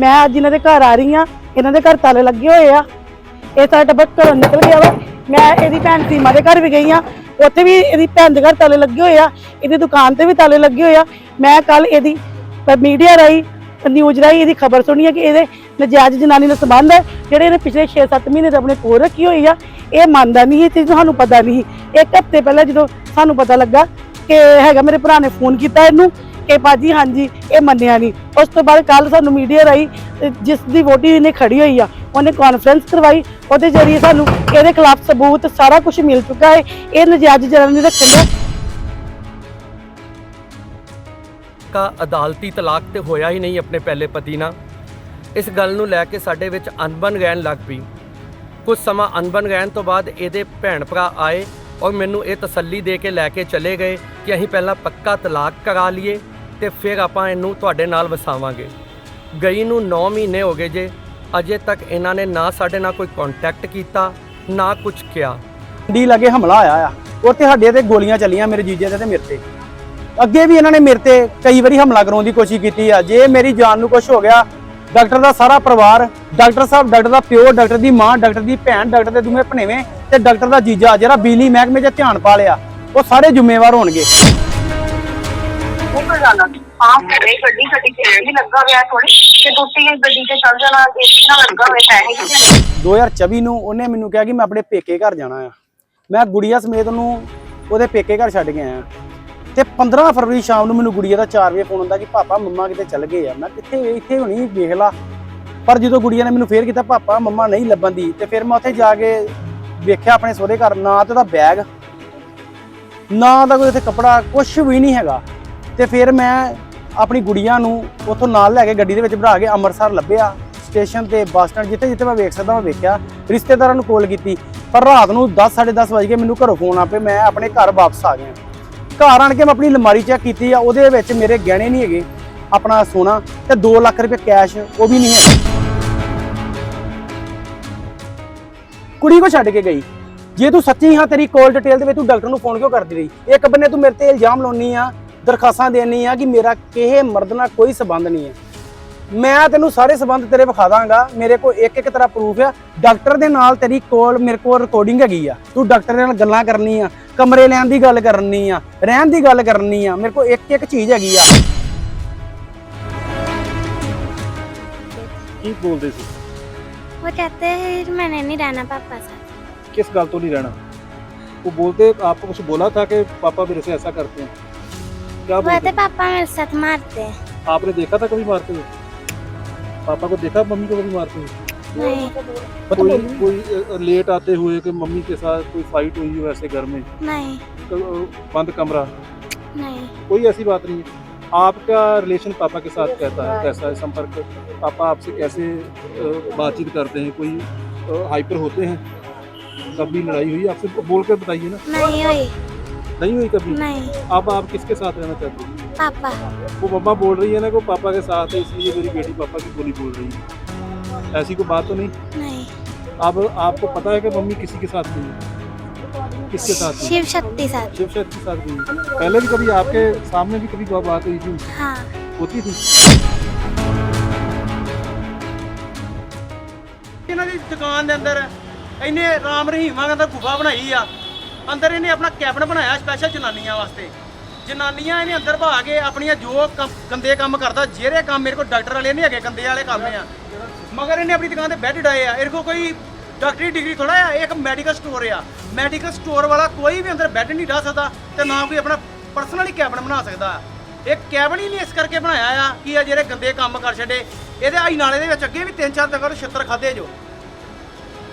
ਮੈਂ ਅੱਜ ਇਹਨਾਂ ਦੇ ਘਰ ਆ ਰਹੀ ਆ ਇਹਨਾਂ ਦੇ ਘਰ ਤਾਲੇ ਲੱਗੇ ਹੋਏ ਆ। ਇਹ ਸਾਡਾ ਟੱਬਰ ਘਰੋਂ ਨਿਕਲ ਗਿਆ ਵਾ। ਮੈਂ ਇਹਦੀ ਭੈਣ ਸੀਮਾ ਦੇ ਘਰ ਵੀ ਗਈ ਆ ਉੱਥੇ ਵੀ ਇਹਦੀ ਭੈਣ ਦੇ ਘਰ ਤਾਲੇ ਲੱਗੇ ਹੋਏ ਆ। ਇਹਦੀ ਦੁਕਾਨ ਤੇ ਵੀ ਤਾਲੇ ਲੱਗੇ ਹੋਏ ਆ। ਮੈਂ ਕੱਲ ਇਹਦੀ ਮੀਡੀਆ ਰਾਈ ਨਿਊਜ਼ ਰਾਈ ਇਹਦੀ ਖਬਰ ਸੁਣੀ ਹੈ ਕਿ ਇਹਦੇ ਨਜਾਇਜ਼ ਜਨਾਨੀ ਨਾਲ ਸੰਬੰਧ ਹੈ, ਜਿਹੜੇ ਇਹਨੇ ਪਿਛਲੇ 6-7 ਮਹੀਨੇ ਤੋਂ ਆਪਣੇ ਕੋਲ ਰੱਖੀ ਹੋਈ ਆ। ਇਹ ਮੰਨਦਾ ਨਹੀਂ ਇਹ ਚੀਜ਼ ਤੁਹਾਨੂੰ ਪਤਾ ਨਹੀਂ ਇੱਕ ਹਫ਼ਤੇ ਪਹਿਲਾਂ ਜਦੋਂ ਸਾਨੂੰ ਪਤਾ ਲੱਗਾ ਕਿ ਹੈਗਾ ਮੇਰੇ ਭਰਾ ਨੇ ਫੋਨ ਕੀਤਾ ਇਹਨੂੰ ਕਿ ਬਾਜੀ, ਹਾਂਜੀ, ਇਹ ਮੰਨਿਆ ਨਹੀਂ। ਉਸ ਤੋਂ ਬਾਅਦ ਕੱਲ ਸਾਨੂੰ ਮੀਡੀਆ ਰਾਈ ਜਿਸ ਦੀ ਵੋਟੀ ਇਹਨੇ ਖੜੀ ਹੋਈ ਆ, ਉਹਨੇ ਕਾਨਫਰੰਸ ਕਰਵਾਈ। ਉਹਦੇ ਜ਼ਰੀਏ ਸਾਨੂੰ ਇਹਦੇ ਖਿਲਾਫ ਸਬੂਤ ਸਾਰਾ ਕੁਝ ਮਿਲ ਚੁੱਕਾ ਹੈ। ਇਹ ਨਜਾਇਜ਼ ਜਨਾਨੀ ਰੱਖਣ ਦਾ ਕਾ ਅਦਾਲਤੀ ਤਲਾਕ ਤੇ ਹੋਇਆ ਹੀ ਨਹੀਂ ਆਪਣੇ ਪਹਿਲੇ ਪਤੀ ਨਾਲ। ਇਸ ਗੱਲ ਨੂੰ ਲੈ ਕੇ ਸਾਡੇ ਵਿੱਚ ਅਨਬਨ ਰਹਿਣ ਲੱਗ ਪਈ। ਕੁਝ ਸਮਾਂ ਅਨਬਨ ਰਹਿਣ ਤੋਂ ਬਾਅਦ ਇਹਦੇ ਭੈਣ ਭਰਾ ਆਏ ਔਰ ਮੈਨੂੰ ਇਹ ਤਸੱਲੀ ਦੇ ਕੇ ਲੈ ਕੇ ਚਲੇ ਗਏ ਕਿ ਅਸੀਂ ਪਹਿਲਾਂ ਪੱਕਾ ਤਲਾਕ ਕਰਾ ਲਈਏ। ਤੇ ਫਿਰ ਆਪਾਂ ਇਹਨੂੰ ਤੁਹਾਡੇ ਨਾਲ ਵਸਾਵਾਂਗੇ। ਗਈ ਨੂੰ 9 ਮਹੀਨੇ ਹੋ ਗਏ ਜੇ, ਅਜੇ ਤੱਕ ਇਹਨਾਂ ਨੇ ਨਾ ਸਾਡੇ ਨਾਲ ਕੋਈ ਕੰਟੈਕਟ ਕੀਤਾ, ਨਾ ਕੁਝ ਕਿਹਾ। ਦੀ ਲਾਗੇ ਹਮਲਾ ਆਇਆ ਆ ਉੱਥੇ ਸਾਡੇ ਤੇ ਗੋਲੀਆਂ ਚੱਲੀਆਂ ਮੇਰੇ ਜੀਜੇ ਦੇ ਤੇ ਮੇਰੇ ਤੇ। ਅੱਗੇ ਵੀ ਇਹਨਾਂ ਨੇ ਮੇਰੇ ਤੇ ਕਈ ਵਾਰੀ ਹਮਲਾ ਕਰਾਉਣ ਦੀ ਕੋਸ਼ਿਸ਼ ਕੀਤੀ ਆ। ਜੇ ਮੇਰੀ ਜਾਨ ਨੂੰ ਕੁਝ ਹੋ ਗਿਆ, ਡਾਕਟਰ ਦਾ ਸਾਰਾ ਪਰਿਵਾਰ, ਡਾਕਟਰ ਸਾਹਿਬ, ਡਾਕਟਰ ਦਾ ਪਿਓ, ਡਾਕਟਰ ਦੀ ਮਾਂ, ਡਾਕਟਰ ਦੀ ਭੈਣ, ਡਾਕਟਰ ਦੇ ਦੂਵੇਂ ਭਣੇਵੇਂ ਤੇ ਡਾਕਟਰ ਦਾ ਜੀਜਾ, ਜਿਹੜਾ ਬਿਜਲੀ ਮਹਿਕਮੇ 'ਚ ਧਿਆਨ ਪਾ ਲਿਆ, ਉਹ ਸਾਰੇ ਜ਼ਿੰਮੇਵਾਰ ਹੋਣਗੇ। ਉਹ ਕੋਈ ਗੱਲ ਨਹੀਂ ਆਪ ਕਰੇ ਗੱਡੀ ਗੱਡੀ ਤੇ ਵੀ ਲੱਗਾ ਹੋਇਆ ਥੋੜੀ ਤੇ ਦੂਸਰੀ ਗੱਡੀ ਤੇ ਚੱਲ ਜਾਣਾ ਏਸੀ ਨਾਲ ਲੱਗਾ ਹੋਇਆ ਪੈਸੇ ਕਿੱਥੇ ਨੇ 2024 ਨੂੰ ਉਹਨੇ ਮੈਨੂੰ ਕਿਹਾ ਕਿ ਮੈਂ ਆਪਣੇ ਪੇਕੇ ਘਰ ਜਾਣਾ ਆ। ਮੈਂ ਗੁੜੀਆ ਸਮੇਤ ਉਹਨੂੰ ਉਹਦੇ ਪੇਕੇ ਘਰ ਛੱਡ ਕੇ ਆਇਆ। ਤੇ 15 ਫਰਵਰੀ ਸ਼ਾਮ ਨੂੰ ਮੈਨੂੰ ਗੁੜੀਆ ਦਾ 4 ਵਜੇ ਫੋਨ ਹੁੰਦਾ ਕਿ ਪਾਪਾ, ਮੰਮਾ ਕਿਤੇ ਚੱਲ ਗਏ ਆ। ਮੈਂ ਕਿੱਥੇ ਇੱਥੇ ਹੋਣੀ, ਵੇਖ ਲਾ। ਪਰ ਜਦੋਂ ਗੁੜੀਆ ਨੇ ਮੈਨੂੰ ਫੇਰ ਕੀਤਾ, ਪਾਪਾ, ਮੰਮਾ ਨਹੀਂ ਲੱਭਣ ਦੀ। ਤੇ ਫਿਰ ਮੈਂ ਉੱਥੇ ਜਾ ਕੇ ਵੇਖਿਆ ਆਪਣੇ ਸਹੁਰੇ ਘਰ, ਨਾ ਤੇ ਉਹਦਾ ਬੈਗ, ਨਾ ਦਾ ਕੋਈ ਉੱਥੇ ਕੱਪੜਾ ਕੁਝ ਵੀ ਨਹੀਂ ਹੈਗਾ। ਤੇ ਫਿਰ ਮੈਂ ਆਪਣੀ ਗੁੜੀਆਂ ਨੂੰ ਉੱਥੋਂ ਨਾਲ ਲੈ ਕੇ ਗੱਡੀ ਦੇ ਵਿੱਚ ਭਰਾ ਕੇ ਅੰਮ੍ਰਿਤਸਰ ਲੱਭਿਆ, ਸਟੇਸ਼ਨ ਤੇ ਬੱਸ ਸਟੈਂਡ ਜਿੱਥੇ ਜਿੱਥੇ ਮੈਂ ਵੇਖ ਸਕਦਾ, ਮੈਂ ਵੇਖਿਆ, ਰਿਸ਼ਤੇਦਾਰਾਂ ਨੂੰ ਕਾਲ ਕੀਤੀ, ਪਰ ਰਾਤ ਨੂੰ 10 10:30 ਵਜੇ ਮੈਨੂੰ ਘਰੋਂ ਫੋਨ ਆ ਪਏ ਮੈਂ ਆਪਣੇ ਘਰ ਵਾਪਸ ਆ ਗਿਆ। ਘਰ ਆਣ ਕੇ ਮੈਂ ਆਪਣੀ ਅਲਮਾਰੀ ਚੈੱਕ ਕੀਤੀ ਆ, ਉਹਦੇ ਵਿੱਚ ਮੇਰੇ ਗਹਿਣੇ ਨਹੀਂ ਹੈਗੇ, ਆਪਣਾ ਸੋਨਾ ਤੇ 2 ਲੱਖ ਰੁਪਏ ਕੈਸ਼ ਉਹ ਵੀ ਨਹੀਂ ਹੈ ਕੁੜੀ ਕੋ ਛੱਡ ਕੇ ਗਈ। ਜੇ ਤੂੰ ਸੱਚੀ ਹਾਂ, ਤੇਰੀ ਕਾਲ ਡਿਟੇਲ ਦੇ ਵਿੱਚ ਤੂੰ ਡਾਕਟਰ ਨੂੰ ਫੋਨ ਕਿਉਂ ਕਰਦੀ ਰਹੀ? ਇੱਕ ਬੰਨੇ ਤੂੰ ਮੇਰੇ ਤੇ ਇਲਜ਼ਾਮ ਲਾਉਣੀ ਆ ਦਰਖਾਸਤਾਂ ਦੇਣੀ ਆ ਕਿ ਮੇਰਾ ਕਿਸੇ ਮਰਦ ਨਾਲ ਕੋਈ ਸਬੰਧ ਨਹੀਂ ਹੈ ਮੈਂ ਤੈਨੂੰ ਸਾਰੇ ਸਬੰਧ ਤੇਰੇ ਵਿਖਾ ਦਾਂਗਾ ਮੇਰੇ ਕੋਲ ਇੱਕ ਇੱਕ ਤਰ੍ਹਾਂ ਪ੍ਰੂਫ ਆ ਡਾਕਟਰ ਦੇ ਨਾਲ ਤੇਰੀ ਕੋਲ ਮੇਰੇ ਕੋਲ ਰਿਕਾਰਡਿੰਗ ਹੈਗੀ ਆ ਤੂੰ ਡਾਕਟਰ ਦੇ ਨਾਲ ਗੱਲਾਂ ਕਰਨੀ ਆ ਕਮਰੇ ਲੈਣ ਦੀ ਗੱਲ ਕਰਨੀ ਆ ਰਹਿਣ ਦੀ ਗੱਲ ਕਰਨੀ ਆ ਮੇਰੇ ਕੋਲ ਇੱਕ ਇੱਕ ਚੀਜ਼ ਹੈਗੀ ਆ ਕੀ ਬੋਲਦੇ ਸੀ वो कहते हैं मैंने नहीं रहना पापा साथ किस गल तो नहीं रहना वो बोलते आपको कुछ बोला था कि पापा मेरे से ऐसा करते हैं क्या बोलते पापा मेरे साथ मारते हैं। आपने देखा था कभी मारते हुए? पापा को देखा मम्मी को कभी मारते हुए? नहीं। कोई कोई लेट आते हुए कि मम्मी के साथ कोई फाइट हुई हो ऐसे घर में? नहीं। बंद कमरा? नहीं। कोई ऐसी बात नहीं। है आपका रिलेशन पापा के साथ कैसा है कैसा है संपर्क? पापा आपसे कैसे बातचीत करते हैं? कोई हाइपर होते हैं? कभी लड़ाई हुई? आपसे बोल कर बताइए ना। नहीं हुई। नहीं हुई कभी नहीं अब आप किसके साथ रहना चाहते हैं पापा वो मम्मा बोल रही है ना कि वो पापा के साथ है इसलिए मेरी बेटी पापा की बोली बोल रही है ऐसी कोई बात तो नहीं नहीं अब आपको पता है कि मम्मी किसी के साथ नहीं है किसके साथ नहीं शिव शक्ति साथ शिव शक्ति के साथ नहीं है पहले भी कभी आपके सामने भी कभी कोई बात हुई थी हाँ होती थी ਇਹਨਾਂ ਦੀ ਦੁਕਾਨ ਦੇ ਅੰਦਰ ਇਹਨੇ ਰਾਮ ਰਹੀਮਾਂ ਦਾ ਗੁਫਾ ਬਣਾਈ ਆ ਅੰਦਰ ਇਹਨੇ ਆਪਣਾ ਕੈਬਨ ਬਣਾਇਆ ਸਪੈਸ਼ਲ ਜਨਾਨੀਆਂ ਵਾਸਤੇ। ਜਨਾਨੀਆਂ ਇਹਨੇ ਅੰਦਰ ਭਾ ਕੇ ਆਪਣੀਆਂ ਜੋ ਕੰਮ- ਗੰਦੇ ਕੰਮ ਕਰਦਾ, ਜਿਹੜੇ ਕੰਮ ਮੇਰੇ ਕੋਲ ਡਾਕਟਰ ਵਾਲੇ ਨਹੀਂ ਹੈਗੇ, ਗੰਦੇ ਵਾਲੇ ਕੰਮ ਆ। ਮਗਰ ਇਹਨੇ ਆਪਣੀ ਦੁਕਾਨ ਤੇ ਬੈੱਡ ਡਾਏ ਆ। ਇਹਦੇ ਕੋਲ ਕੋਈ ਡਾਕਟਰੀ ਡਿਗਰੀ ਥੋੜਾ ਆ, ਇਹ ਇੱਕ ਮੈਡੀਕਲ ਸਟੋਰ ਆ। ਮੈਡੀਕਲ ਸਟੋਰ ਵਾਲਾ ਕੋਈ ਵੀ ਅੰਦਰ ਬੈੱਡ ਨਹੀਂ ਢਾ ਸਕਦਾ ਤੇ ਨਾ ਕੋਈ ਆਪਣਾ ਪਰਸਨਲੀ ਕੈਬਨ ਬਣਾ ਸਕਦਾ। ਇਹ ਕੈਬਨ ਹੀ ਨਹੀਂ ਇਸ ਕਰਕੇ ਬਣਾਇਆ ਆ ਕਿ ਆ ਜਿਹੜੇ ਗੰਦੇ ਕੰਮ ਕਰ ਛੱਡੇ। ਇਹਦੇ ਆਈ ਨਾਲੇ ਦੇ ਵਿੱਚ ਅੱਗੇ ਵੀ ਤਿੰਨ ਚਾਰ ਤੱਕ ਛਿੱਤਰ ਖਾਦੇ ਜੋ।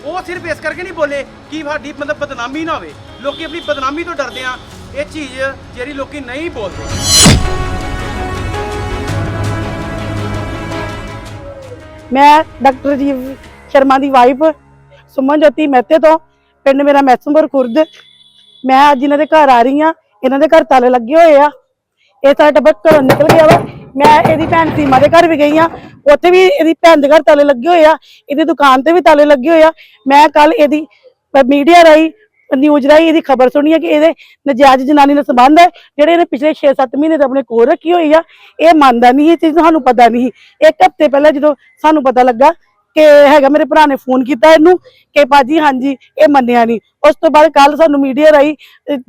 ਉਹ ਸਿਰਫ ਇਸ ਕਰਕੇ ਨਹੀਂ ਬੋਲੇ ਕਿ ਸਾਡੀ ਮਤਲਬ ਬਦਨਾਮੀ ਨਾ ਹੋਵੇ? ਲੋਕੀ ਆਪਣੀ ਬਦਨਾਮੀ ਤੋਂ ਡਰਦੇ ਆ। ਇਹ ਚੀਜ਼ ਜਿਹੜੀ ਲੋਕੀ ਨਹੀਂ ਬੋਲਦੇ ਮੈਂ ਡਾਕਟਰ ਜੀ ਸ਼ਰਮਾ ਦੀ ਵਾਈਫ, ਸੁਮਨ ਜੋਤੀ ਮਹਿਤੇ ਤੋਂ। ਪਿੰਡ ਮੇਰਾ ਮੈਸਮਪੁਰ ਖੁਰਦ। ਮੈਂ ਅੱਜ ਇਹਨਾਂ ਦੇ ਘਰ ਆ ਰਹੀ ਆ ਇਹਨਾਂ ਦੇ ਘਰ ਤਾਲੇ ਲੱਗੇ ਹੋਏ ਆ। ਇਹ ਸਾਡਾ ਟੱਬਰ ਘਰੋਂ ਨਿਕਲ ਗਿਆ ਵਾ। ਮੈਂ ਇਹਦੀ ਭੈਣ ਸੀਮਾ ਦੇ ਘਰ ਵੀ ਗਈ ਆ ਉੱਥੇ ਵੀ ਇਹਦੀ ਭੈਣ ਦੇ ਘਰ ਤਾਲੇ ਲੱਗੇ ਹੋਏ ਆ। ਇਹਦੀ ਦੁਕਾਨ ਤੇ ਵੀ ਤਾਲੇ ਲੱਗੇ ਹੋਏ ਆ। ਮੈਂ ਕੱਲ ਇਹਦੀ ਮੀਡੀਆ ਰਾਈ ਨਿਊਜ਼ ਰਾਹੀਂ ਇਹਦੀ ਖਬਰ ਸੁਣੀ ਹੈ ਕਿ ਇਹਦੇ ਨਜਾਇਜ਼ ਜਨਾਨੀ ਨਾਲ ਸੰਬੰਧ ਹੈ, ਜਿਹੜੇ ਇਹਨੇ ਪਿਛਲੇ 6-7 ਮਹੀਨੇ ਤੋਂ ਆਪਣੇ ਕੋਲ ਰੱਖੀ ਹੋਈ ਆ, ਇਹ ਮੰਨਦਾ ਨਹੀਂ ਇਹ ਚੀਜ਼ ਤੁਹਾਨੂੰ ਪਤਾ ਨਹੀਂ ਇੱਕ ਹਫ਼ਤੇ ਪਹਿਲਾਂ ਜਦੋਂ ਸਾਨੂੰ ਪਤਾ ਲੱਗਾ ਕਿ ਹੈਗਾ, ਮੇਰੇ ਭਰਾ ਨੇ ਫੋਨ ਕੀਤਾ ਇਹਨੂੰ ਕਿ ਬਾਜੀ ਹਾਂਜੀ, ਇਹ ਮੰਨਿਆ ਨਹੀਂ। ਉਸ ਤੋਂ ਬਾਅਦ ਕੱਲ ਸਾਨੂੰ ਮੀਡੀਆ ਰਾਹੀਂ,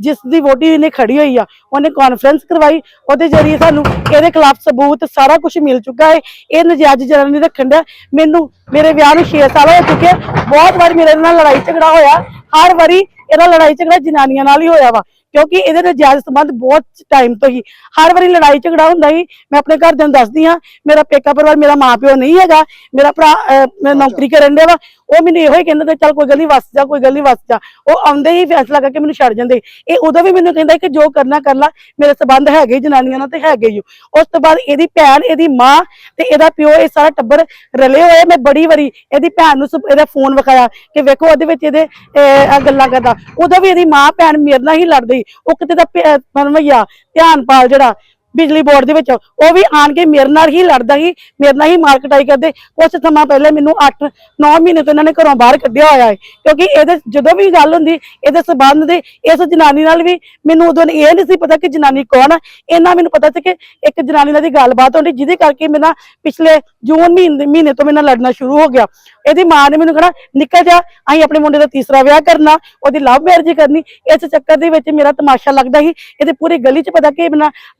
ਜਿਸ ਦੀ ਵੋਟੀ ਇਹਨੇ ਖੜੀ ਹੋਈ ਆ, ਉਹਨੇ ਕਾਨਫਰੰਸ ਕਰਵਾਈ। ਉਹਦੇ ਜ਼ਰੀਏ ਸਾਨੂੰ ਇਹਦੇ ਖਿਲਾਫ ਸਬੂਤ ਸਾਰਾ ਕੁਝ ਮਿਲ ਚੁੱਕਾ ਹੈ। ਇਹ ਨਜਾਇਜ਼ ਜਨਾਨੀ ਰੱਖਣ ਦਾ ਮੈਨੂੰ ਮੇਰੇ ਵਿਆਹ ਨੂੰ 6 ਸਾਲ ਹੋ ਚੁੱਕੇ ਬਹੁਤ ਵਾਰ ਮੇਰੇ ਨਾਲ ਲੜਾਈ ਝਗੜਾ ਹੋਇਆ। ਹਰ ਵਾਰੀ ਇਹਦਾ ਲੜਾਈ ਝਗੜਾ ਜਨਾਨੀਆਂ ਨਾਲ ਹੀ ਹੋਇਆ ਵਾ। ਕਿਉਂਕਿ ਇਹਦੇ ਨਾਲ ਜਾਇਜ਼ ਸੰਬੰਧ ਬਹੁਤ ਟਾਈਮ ਤੋਂ ਹੀ। ਹਰ ਵਾਰੀ ਲੜਾਈ ਝਗੜਾ ਹੁੰਦਾ ਹੀ ਮੈਂ ਆਪਣੇ ਘਰਦਿਆਂ ਨੂੰ ਦੱਸਦੀ ਹਾਂ ਮੇਰਾ ਪੇਕਾ ਪਰਿਵਾਰ ਮੇਰਾ ਮਾਪਿਓ ਨਹੀਂ ਹੈਗਾ ਮੇਰਾ ਭਰਾ ਮੈਂ ਨੌਕਰੀ ਕਰਨ ਦੇ ਵਾ ਉਹ ਮੈਨੂੰ ਇਹੋ ਹੀ ਕਹਿੰਦਾ ਤੇ ਚੱਲ ਕੋਈ ਗੱਲ ਨਹੀਂ ਵਸ ਜਾ ਕੋਈ ਗੱਲ ਨਹੀਂ ਵਸ ਜਾ। ਉਹ ਆਉਂਦੇ ਹੀ ਫੈਸਲਾ ਕਰਕੇ ਮੈਨੂੰ ਛੱਡ ਜਾਂਦੇ। ਇਹ ਉਦੋਂ ਵੀ ਮੈਨੂੰ ਕਹਿੰਦਾ ਕਿ ਜੋ ਕਰਨਾ ਕਰ ਲੈ। ਮੇਰੇ ਸਬੰਧ ਹੈਗੇ ਜਨਾਨੀਆਂ ਨਾਲ ਤੇ ਹੈਗੇ ਹੀ ਉਸ ਤੋਂ ਬਾਅਦ ਇਹਦੀ ਭੈਣ ਇਹਦੀ ਮਾਂ ਤੇ ਇਹਦਾ ਪਿਓ ਇਹ ਸਾਰਾ ਟੱਬਰ ਰਲੇ ਹੋਏ ਮੈਂ ਬੜੀ ਵਾਰੀ ਇਹਦੀ ਭੈਣ ਨੂੰ ਇਹਦਾ ਫੋਨ ਵਿਖਾਇਆ ਕਿ ਵੇਖੋ ਉਹਦੇ ਵਿੱਚ ਇਹਦੇ ਅਹ, ਗੱਲਾਂ ਕਰਦਾ। ਉਦੋਂ ਵੀ ਇਹਦੀ ਮਾਂ ਭੈਣ ਮੇਰੇ ਨਾਲ ਹੀ ਲੜਦੀ। ਉਹ ਕਿਤੇ ਦਾ ਪਰਮਈਆ ਧਿਆਨਪਾਲ ਜਿਹੜਾ। ਬਿਜਲੀ ਬੋਰਡ ਦੇ ਵਿੱਚ। ਉਹ ਵੀ ਆਣ ਕੇ ਮੇਰੇ ਨਾਲ ਹੀ ਲੜਦਾ ਸੀ, ਮੇਰੇ ਨਾਲ ਹੀ ਮਾਰ ਕਟਾਈ ਕਰਦੇ। ਕੁਝ ਸਮਾਂ ਪਹਿਲੇ ਮੈਨੂੰ 8 9 ਮਹੀਨੇ ਤੋਂ ਇਹਨਾਂ ਨੇ ਘਰੋਂ ਬਾਹਰ ਕੱਢਿਆ ਹੋਇਆ ਹੈ। ਕਿਉਂਕਿ ਇਹਦੇ ਜਦੋਂ ਵੀ ਗੱਲ ਹੁੰਦੀ, ਇਹਦੇ ਸਬੰਧ ਦੇ, ਇਸ ਜਨਾਨੀ ਨਾਲ ਵੀ ਮੈਨੂੰ ਉਦੋਂ ਇਹ ਨਹੀਂ ਸੀ ਪਤਾ ਕਿ ਜਨਾਨੀ ਕੌਣ ਹੈ ਇਹਨਾਂ ਮੈਨੂੰ ਪਤਾ ਸੀ ਕਿ ਇੱਕ ਜਨਾਨੀ ਨਾਲ ਦੀ ਗੱਲਬਾਤ ਹੁੰਦੀ ਜਿਹਦੇ ਕਰਕੇ ਮੇਰਾ ਪਿਛਲੇ ਜੂਨ ਮਹੀਨੇ ਮਹੀਨੇ ਤੋਂ ਮੇਰੇ ਨਾਲ ਲੜਨਾ ਸ਼ੁਰੂ ਹੋ ਗਿਆ। ਇਹਦੀ ਮਾਂ ਨੇ ਮੈਨੂੰ ਕਹਣਾ ਨਿਕਲ ਜਾ ਅਸੀਂ ਆਪਣੇ ਮੁੰਡੇ ਦਾ ਤੀਸਰਾ ਵਿਆਹ ਕਰਨਾ, ਉਹਦੀ ਲਵ ਮੈਰਿਜ ਕਰਨੀ। ਇਸ ਚੱਕਰ ਦੇ ਵਿੱਚ ਮੇਰਾ ਤਮਾਸ਼ਾ ਲੱਗਦਾ ਸੀ, ਇਹਦੇ ਪੂਰੀ ਗਲੀ 'ਚ ਪਤਾ ਕਿ ਇਹ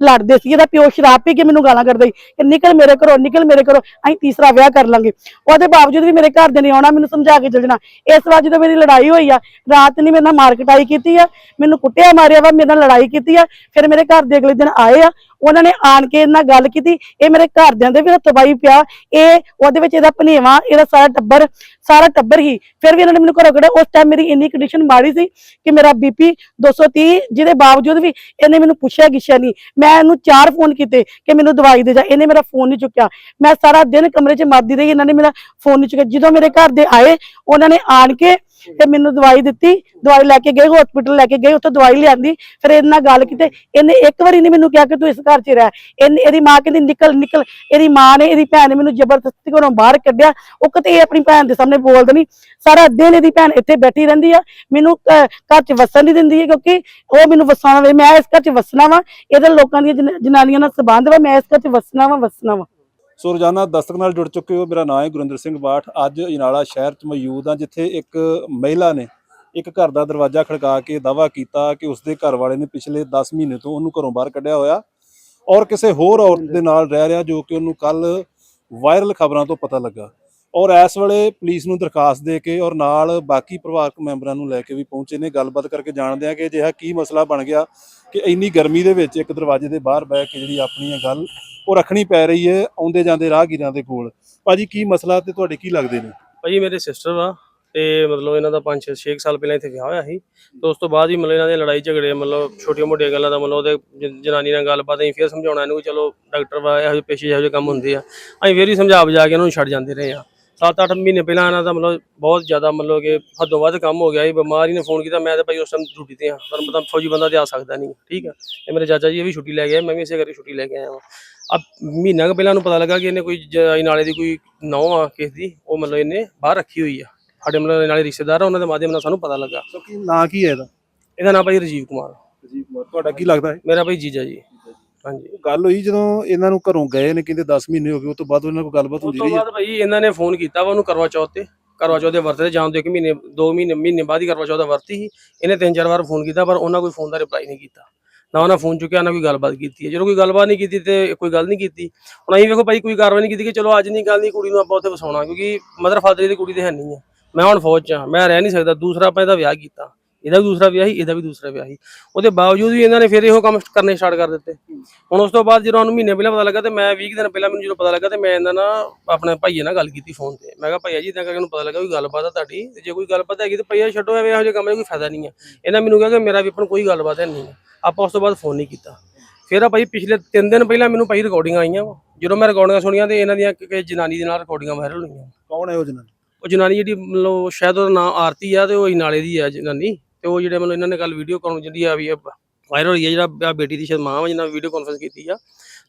ਲੜਦੇ ਸੀ, ਇਹਦਾ ਪਿਓ ਸ਼ਰਾਬ ਪੀ ਕੇ ਮੈਨੂੰ ਗਾਲਾਂ ਕੱਢਦਾ ਸੀ ਕਿ ਨਿਕਲ ਮੇਰੇ ਘਰੋਂ, ਨਿਕਲ ਮੇਰੇ ਘਰੋਂ ਅਸੀਂ ਤੀਸਰਾ ਵਿਆਹ ਕਰ ਲਾਂਗੇ। ਉਹਦੇ ਬਾਵਜੂਦ ਵੀ ਮੇਰੇ ਘਰ ਦੇ ਨੇ ਆਉਣਾ, ਮੈਨੂੰ ਸਮਝਾ ਕੇ ਚੱਲ ਇਸ ਵਾਰ ਜਦੋਂ ਮੇਰੀ ਲੜਾਈ ਹੋਈ ਆ, ਰਾਤ ਨੇ ਮੇਰੇ ਨਾਲ ਮਾਰ ਕਟਾਈ ਕੀਤੀ ਆ, ਮੈਨੂੰ ਕੁੱਟਿਆ ਮਾਰਿਆ ਵਾ, ਮੇਰੇ ਨਾਲ ਲੜਾਈ ਕੀਤੀ ਆ, ਫਿਰ ਮੇਰੇ ਘਰ ਦੇ ਅਗਲੇ ਦਿਨ ਆਏ ਆ ਉਹਨਾਂ ਨੇ ਆਣ ਕੇ ਇਹਨਾਂ ਗੱਲ ਕੀਤੀ, ਇਹ ਮੇਰੇ ਘਰਦਿਆਂ ਦੇ ਵੀ ਹੱਥ ਪਿਆ, ਇਹ ਉਹਦੇ ਵਿੱਚ ਇਹਦਾ ਭਨੇਵਾ ਇਹਦਾ ਸਾਰਾ ਟੱਬਰ ਸਾਰਾ ਟੱਬਰ ਹੀ। ਫਿਰ ਵੀ ਇਹਨਾਂ ਨੇ ਮੈਨੂੰ ਘਰੋਂ ਕੱਢਿਆ, ਉਸ ਟਾਈਮ ਮੇਰੀ ਇੰਨੀ ਕੰਡੀਸ਼ਨ ਮਾੜੀ ਸੀ ਕਿ ਮੇਰਾ ਬੀਪੀ 230 ਜਿਹਦੇ ਬਾਵਜੂਦ ਵੀ ਇਹਨੇ ਮੈਨੂੰ ਪੁੱਛਿਆ ਗਿੱਛਿਆ ਨਹੀਂ। ਮੈਂ ਇਹਨੂੰ ਚਾਰ ਫੋਨ ਕੀਤੇ ਕਿ ਮੈਨੂੰ ਦਵਾਈ ਦੇ ਜਾ, ਇਹਨੇ ਮੇਰਾ ਫੋਨ ਨਹੀਂ ਚੁੱਕਿਆ। ਮੈਂ ਸਾਰਾ ਦਿਨ ਕਮਰੇ 'ਚ ਮਰਦੀ ਰਹੀ, ਇਹਨਾਂ ਨੇ ਮੇਰਾ ਫੋਨ ਨਹੀਂ ਚੁੱਕਿਆ। ਜਦੋਂ ਮੇਰੇ ਘਰ ਦੇ ਆਏ, ਉਹਨਾਂ ਨੇ ਆਣ ਕੇ ਤੇ ਮੈਨੂੰ ਦਵਾਈ ਦਿੱਤੀ ਦਵਾਈ ਲੈ ਕੇ ਗਏ ਹਸਪੀਟਲ ਲੈ ਕੇ ਗਏ ਉੱਥੇ ਦਵਾਈ ਲਿਆਂਦੀ ਫਿਰ ਇਹਦੇ ਨਾਲ ਗੱਲ ਕੀਤੀ ਇਹਨੇ ਇੱਕ ਵਾਰੀ ਨਹੀਂ ਮੈਨੂੰ ਕਿਹਾ ਕਿ ਤੂੰ ਇਸ ਘਰ 'ਚ ਰਹਿ। ਇਹਨੇ ਇਹਦੀ ਮਾਂ ਕਹਿੰਦੀ ਨਿਕਲ ਨਿਕਲ। ਇਹਦੀ ਮਾਂ ਨੇ ਇਹਦੀ ਭੈਣ ਨੇ ਮੈਨੂੰ ਜ਼ਬਰਦਸਤੀ ਘਰੋਂ ਬਾਹਰ ਕੱਢਿਆ। ਉਹ ਕਿਤੇ ਇਹ ਆਪਣੀ ਭੈਣ ਦੇ ਸਾਹਮਣੇ ਬੋਲਦਾ ਨਹੀਂ ਸਾਰਾ ਦਿਨ ਇਹਦੀ ਭੈਣ ਇੱਥੇ ਬੈਠੀ ਰਹਿੰਦੀ ਆ। ਮੈਨੂੰ ਅਹ, ਘਰ 'ਚ ਵਸਣ ਨਹੀਂ ਦਿੰਦੀ ਕਿਉਂਕਿ ਉਹ ਮੈਨੂੰ ਵਸਾਉਣਾ ਵੇ ਮੈਂ ਇਸ ਘਰ 'ਚ ਵਸਣਾ ਵਾ। ਇਹਦੇ ਲੋਕਾਂ ਦੀਆਂ ਜਨਾਨੀਆਂ ਨਾਲ ਸੰਬੰਧ ਵਾ ਮੈਂ ਇਸ ਘਰ 'ਚ ਵਸਣਾ ਵਾ ਵਸਣਾ ਵਾ। ਸੋ ਰੋਜ਼ਾਨਾ ਦਸਤਕ ਨਾਲ ਜੁੜ ਚੁੱਕੇ ਹੋ। ਮੇਰਾ ਨਾਮ ਹੈ ਗੁਰਿੰਦਰ ਸਿੰਘ ਬਾਠ। ਅੱਜ ਅਜਨਾਲਾ ਸ਼ਹਿਰ 'ਚ ਮੌਜੂਦ ਹਾਂ, ਜਿੱਥੇ ਇੱਕ ਮਹਿਲਾ ਨੇ ਇੱਕ ਘਰ ਦਾ ਦਰਵਾਜ਼ਾ ਖੜਕਾ ਕੇ ਦਾਵਾ ਕੀਤਾ ਕਿ ਉਸਦੇ ਘਰ ਵਾਲੇ ਨੇ ਪਿਛਲੇ 10 ਮਹੀਨੇ ਤੋਂ ਉਹਨੂੰ ਘਰੋਂ ਬਾਹਰ ਕੱਢਿਆ ਹੋਇਆ ਔਰ ਕਿਸੇ ਹੋਰ ਔਰਤ ਦੇ ਨਾਲ ਰਹਿ ਰਿਹਾ ਜੋ ਕਿ ਉਹਨੂੰ ਕੱਲ ਵਾਇਰਲ ਖਬਰਾਂ ਤੋਂ ਪਤਾ ਲੱਗਾ। ਔਰ ਇਸ ਵੇਲੇ ਪੁਲਿਸ ਨੂੰ ਦਰਖਾਸਤ ਦੇ ਕੇ ਔਰ ਨਾਲ ਬਾਕੀ ਪਰਿਵਾਰਕ ਮੈਂਬਰਾਂ ਨੂੰ ਲੈ ਕੇ ਵੀ ਪਹੁੰਚੇ ਨੇ। ਗੱਲਬਾਤ ਕਰਕੇ ਜਾਣਦੇ ਆ ਕਿ ਅਜਿਹਾ ਕੀ ਮਸਲਾ ਬਣ ਗਿਆ। ਕਿ ਇੰਨੀ ਗਰਮੀ ਦੇ ਵਿੱਚ ਇੱਕ ਦਰਵਾਜ਼ੇ ਦੇ ਬਾਹਰ ਬਹਿ ਕੇ ਜਿਹੜੀ ਆਪਣੀ ਇਹ ਗੱਲ, ਉਹ ਰੱਖਣੀ ਪੈ ਰਹੀ ਹੈ ਆਉਂਦੇ ਜਾਂਦੇ ਰਾਹਗੀਰਾਂ ਦੇ ਕੋਲ। ਭਾਜੀ, ਕੀ ਮਸਲਾ ਤੇ ਤੁਹਾਡੇ ਕੀ ਲੱਗਦੇ ਨੇ? ਭਾਜੀ, ਮੇਰੇ ਸਿਸਟਰ ਵਾ ਤੇ ਮਤਲਬ ਇਹਨਾਂ ਦਾ 5 6 ਸਾਲ ਪਹਿਲਾਂ ਇੱਥੇ ਵਿਆਹ ਹੋਇਆ ਸੀ ਤੇ ਉਸ ਤੋਂ ਬਾਅਦ ਹੀ ਮਤਲਬ ਇਹਨਾਂ ਦੇ ਲੜਾਈ ਝਗੜੇ, ਮਤਲਬ ਛੋਟੀਆਂ ਮੋਟੀਆਂ ਗੱਲਾਂ ਦਾ ਮਤਲਬ ਉਹਦੇ ਜਨਾਨੀ ਨਾਲ ਗੱਲਬਾਤ ਅਸੀਂ ਫਿਰ ਸਮਝਾਉਣਾ ਇਹਨੂੰ ਕਿ ਚਲੋ ਡਾਕਟਰ ਵਾ, ਇਹੋ ਜਿਹੇ ਪੇਸ਼ੇ ਇਹੋ ਜਿਹੇ ਕੰਮ ਹੁੰਦੇ ਆ। ਅਸੀਂ ਫਿਰ ਹੀ ਸਮਝਾ ਬਜਾ ਕੇ ਇਹਨਾਂ ਨੂੰ ਛੱਡ ਜਾਂਦੇ ਰਹੇ ਆ 7-8 ਮਹੀਨੇ ਪਹਿਲਾਂ ਇਹਨਾਂ ਦਾ ਮਤਲਬ ਬਹੁਤ ਜ਼ਿਆਦਾ ਮਤਲਬ ਕਿ ਹੱਦੋਂ ਵੱਧ ਕੰਮ ਹੋ ਗਿਆ ਸੀ ਬਿਮਾਰੀ ਨੇ ਫੋਨ ਕੀਤਾ ਮੈਂ ਤੇ ਭਾਈ ਉਸ ਟਾਈਮ ਡਿਊਟੀ ਤੇ ਆ ਪਰ ਮਤਲਬ ਫੌਜੀ ਬੰਦਾ ਤੇ ਆ ਸਕਦਾ ਨਹੀਂ ਠੀਕ ਆ। ਇਹ ਮੇਰੇ ਚਾਚਾ ਜੀ ਇਹ ਵੀ ਛੁੱਟੀ ਲੈ ਗਏ ਮੈਂ ਵੀ ਇਸੇ ਕਰਕੇ ਛੁੱਟੀ ਲੈ ਕੇ ਆਇਆ ਹਾਂ ਆ ਮਹੀਨਾ ਕੁ ਪਹਿਲਾਂ ਨੂੰ ਪਤਾ ਲੱਗਾ ਕਿ ਇਹਨੇ ਕੋਈ ਜ- ਨਾਲੇ ਦੀ ਕੋਈ ਨੌਂ ਆ ਕਿਸ ਦੀ ਉਹ ਮਤਲਬ ਇਹਨੇ ਬਾਹਰ ਰੱਖੀ ਹੋਈ ਆ। ਸਾਡੇ ਮਤਲਬ ਨਾਲੇ ਰਿਸ਼ਤੇਦਾਰ ਆ ਉਹਨਾਂ ਦੇ ਮਾਧਿਅਮ ਨਾਲ ਸਾਨੂੰ ਪਤਾ ਲੱਗਾ। ਸੋ ਕੀ ਨਾਂ ਕੀ ਹੈ ਇਹਦਾ? ਇਹਦਾ ਨਾਮ ਭਾਈ ਰਜੀਵ ਕੁਮਾਰ। ਜੀ ਤੁਹਾਡਾ ਕੀ ਲੱਗਦਾ ਹੈ? ਮੇਰਾ ਭਾਈ ਜੀਜਾ ਜੀ। ਹਾਂਜੀ। ਗੱਲ ਹੋਈ ਜਦੋਂ ਇਹਨਾਂ ਨੂੰ ਘਰੋਂ ਗਏ ਨੇ ਕਹਿੰਦੇ 10 ਮਹੀਨੇ ਹੋ ਗਏ ਉਸ ਤੋਂ ਬਾਅਦ ਉਹਨਾਂ ਕੋਲ ਗੱਲਬਾਤ ਉਸ ਹੁੰਦੀ ਤੋਂ ਰਹੀ ਹੈ ਬਾਅਦ ਭਾਈ ਇਹਨਾਂ ਨੇ ਫੋਨ ਕੀਤਾ ਵਾ ਉਹਨੂੰ ਕਰਵਾ ਚੌਥ ਤੇ। ਕਰਵਾ ਚੌਥ ਦੇ ਵਰਤੇ ਤੇ ਜਾਣ ਤੋਂ ਇੱਕ ਮਹੀਨੇ ਦੋ ਮਹੀਨੇ ਮਹੀਨੇ ਬਾਅਦ ਹੀ ਕਰਵਾ ਚੌਥ ਦਾ ਵਰਤੀ ਸੀ। ਇਹਨੇ ਤਿੰਨ ਚਾਰ ਵਾਰ ਫੋਨ ਕੀਤਾ ਪਰ ਉਹਨਾਂ ਕੋਈ ਫੋਨ ਦਾ ਰਿਪਲਾਈ ਨਹੀਂ ਕੀਤਾ। ਨਾ ਉਹਨਾਂ ਫੋਨ ਚੁੱਕਿਆ ਨਾ ਕੋਈ ਗੱਲਬਾਤ ਕੀਤੀ ਹੈ। ਜਦੋਂ ਕੋਈ ਗੱਲਬਾਤ ਨਹੀਂ ਕੀਤੀ ਤੇ ਕੋਈ ਗੱਲ ਨਹੀਂ ਕੀਤੀ। ਹੁਣ ਅਸੀਂ ਵੇਖੋ ਭਾਈ ਕੋਈ ਕਾਰਵਾਈ ਨਹੀਂ ਕੀਤੀ ਕਿ ਚਲੋ ਅੱਜ ਨਹੀਂ ਕੱਲ ਨਹੀਂ ਕੁੜੀ ਨੂੰ ਆਪਾਂ ਉੱਥੇ ਵਸਾਉਣਾ ਕਿਉਂਕਿ ਮਦਰ ਫਾਦਰ ਦੀ ਕੁੜੀ ਤੇ ਹੈ ਨਹੀਂ ਹੈ। ਮੈਂ ਹੁਣ ਫੌਜ 'ਚ ਹਾਂ ਮੈਂ ਰਹਿ ਨਹੀਂ ਸਕਦਾ। ਦੂਸਰਾ ਆਪਾਂ ਇਹਦਾ ਵਿਆਹ ਕੀਤਾ। ਇਹਦਾ ਵੀ ਦੂਸਰਾ ਵਿਆਹ ਸੀ ਇਹਦਾ ਵੀ ਦੂਸਰਾ ਵਿਆਹ ਸੀ। ਉਹਦੇ ਬਾਵਜੂਦ ਵੀ ਇਹਨਾਂ ਨੇ ਫਿਰ ਇਹੋ ਕੰਮ ਕਰਨੇ ਸਟਾਰਟ ਕਰ ਦਿੱਤੇ। ਹੁਣ ਉਸ ਤੋਂ ਬਾਅਦ ਜਦੋਂ ਉਹਨੂੰ ਮਹੀਨੇ ਪਹਿਲਾਂ ਪਤਾ ਲੱਗਾ ਤੇ ਮੈਂ 20 ਕੁ ਦਿਨ ਪਹਿਲਾਂ ਮੈਨੂੰ ਜਦੋਂ ਪਤਾ ਲੱਗਾ ਤੇ ਮੈਂ ਇਹਨਾਂ ਨਾਲ ਆਪਣੇ ਭਾਈਏ ਨਾਲ ਗੱਲ ਕੀਤੀ ਫੋਨ ਤੇ। ਮੈਂ ਕਿਹਾ ਭਾਈਆ ਜੀ ਤਾਂ ਕਰਕੇ ਉਹਨੂੰ ਪਤਾ ਲੱਗਾ ਵੀ ਗੱਲਬਾਤ ਆ ਤੁਹਾਡੀ। ਤੇ ਜੇ ਕੋਈ ਗੱਲਬਾਤ ਹੈਗੀ ਤੇ ਭਾਈਆ ਛੱਡੋ ਐਵੇਂ ਇਹੋ ਜਿਹੇ ਕੰਮ 'ਚ ਕੋਈ ਫਾਇਦਾ ਨਹੀਂ ਹੈ ਇਹਨਾਂ ਮੈਨੂੰ ਕਿਹਾ ਕਿ ਮੇਰਾ ਵੀ ਆਪਣ ਕੋਈ ਗੱਲਬਾਤ ਹੈ ਨਹੀਂ ਹੈ ਆਪਾਂ ਉਸ ਤੋਂ ਬਾਅਦ ਫੋਨ ਨਹੀਂ ਕੀਤਾ। ਫਿਰ ਆ ਭਾਈ ਪਿਛਲੇ 3 ਦਿਨ ਪਹਿਲਾਂ ਮੈਨੂੰ ਭਾਈ ਰਿਕਾਰਡਿੰਗਾਂ ਆਈਆਂ ਜਦੋਂ ਮੈਂ ਰਿਕਾਰਡਿੰਗਾਂ ਸੁਣੀਆਂ ਤੇ ਇਹਨਾਂ ਦੀਆਂ ਕਿ ਜਨਾਨੀ ਦੇ ਨਾਲ ਰਿਕਾਰਡਿੰਗਾਂ ਵਾਇਰਲ ਹੋਈਆਂ ਕੌਣ ਹੈ ਉਹ ਜਨਾਨੀ? ਉਹ ਜਨਾਨੀ ਜਿਹੜੀ ਮਤਲਬ ਸ਼ਾਇਦ ਉਹਦਾ ਨਾਮ ਆਰਤੀ ਆ ਤੇ ਉਹ ਨਾਲੇ ਦੀ ਆ ਜਨਾਨੀ। ਤੇ ਉਹ ਜਿਹੜੇ ਮਤਲਬ ਇਹਨਾਂ ਨੇ ਕੱਲ ਵੀਡੀਓ ਕਾਲ ਜਿਹੜੀ ਆ ਵੀ ਵਾਇਰਲ ਹੋਈ ਆ ਜਿਹੜਾ ਬੇਟੀ ਦੀ ਸ਼ਾਇਦ ਮਾਂ ਵਾ ਜਿਹਨਾਂ ਵੀਡੀਓ ਕਾਨਫਰੰਸ ਕੀਤੀ ਆ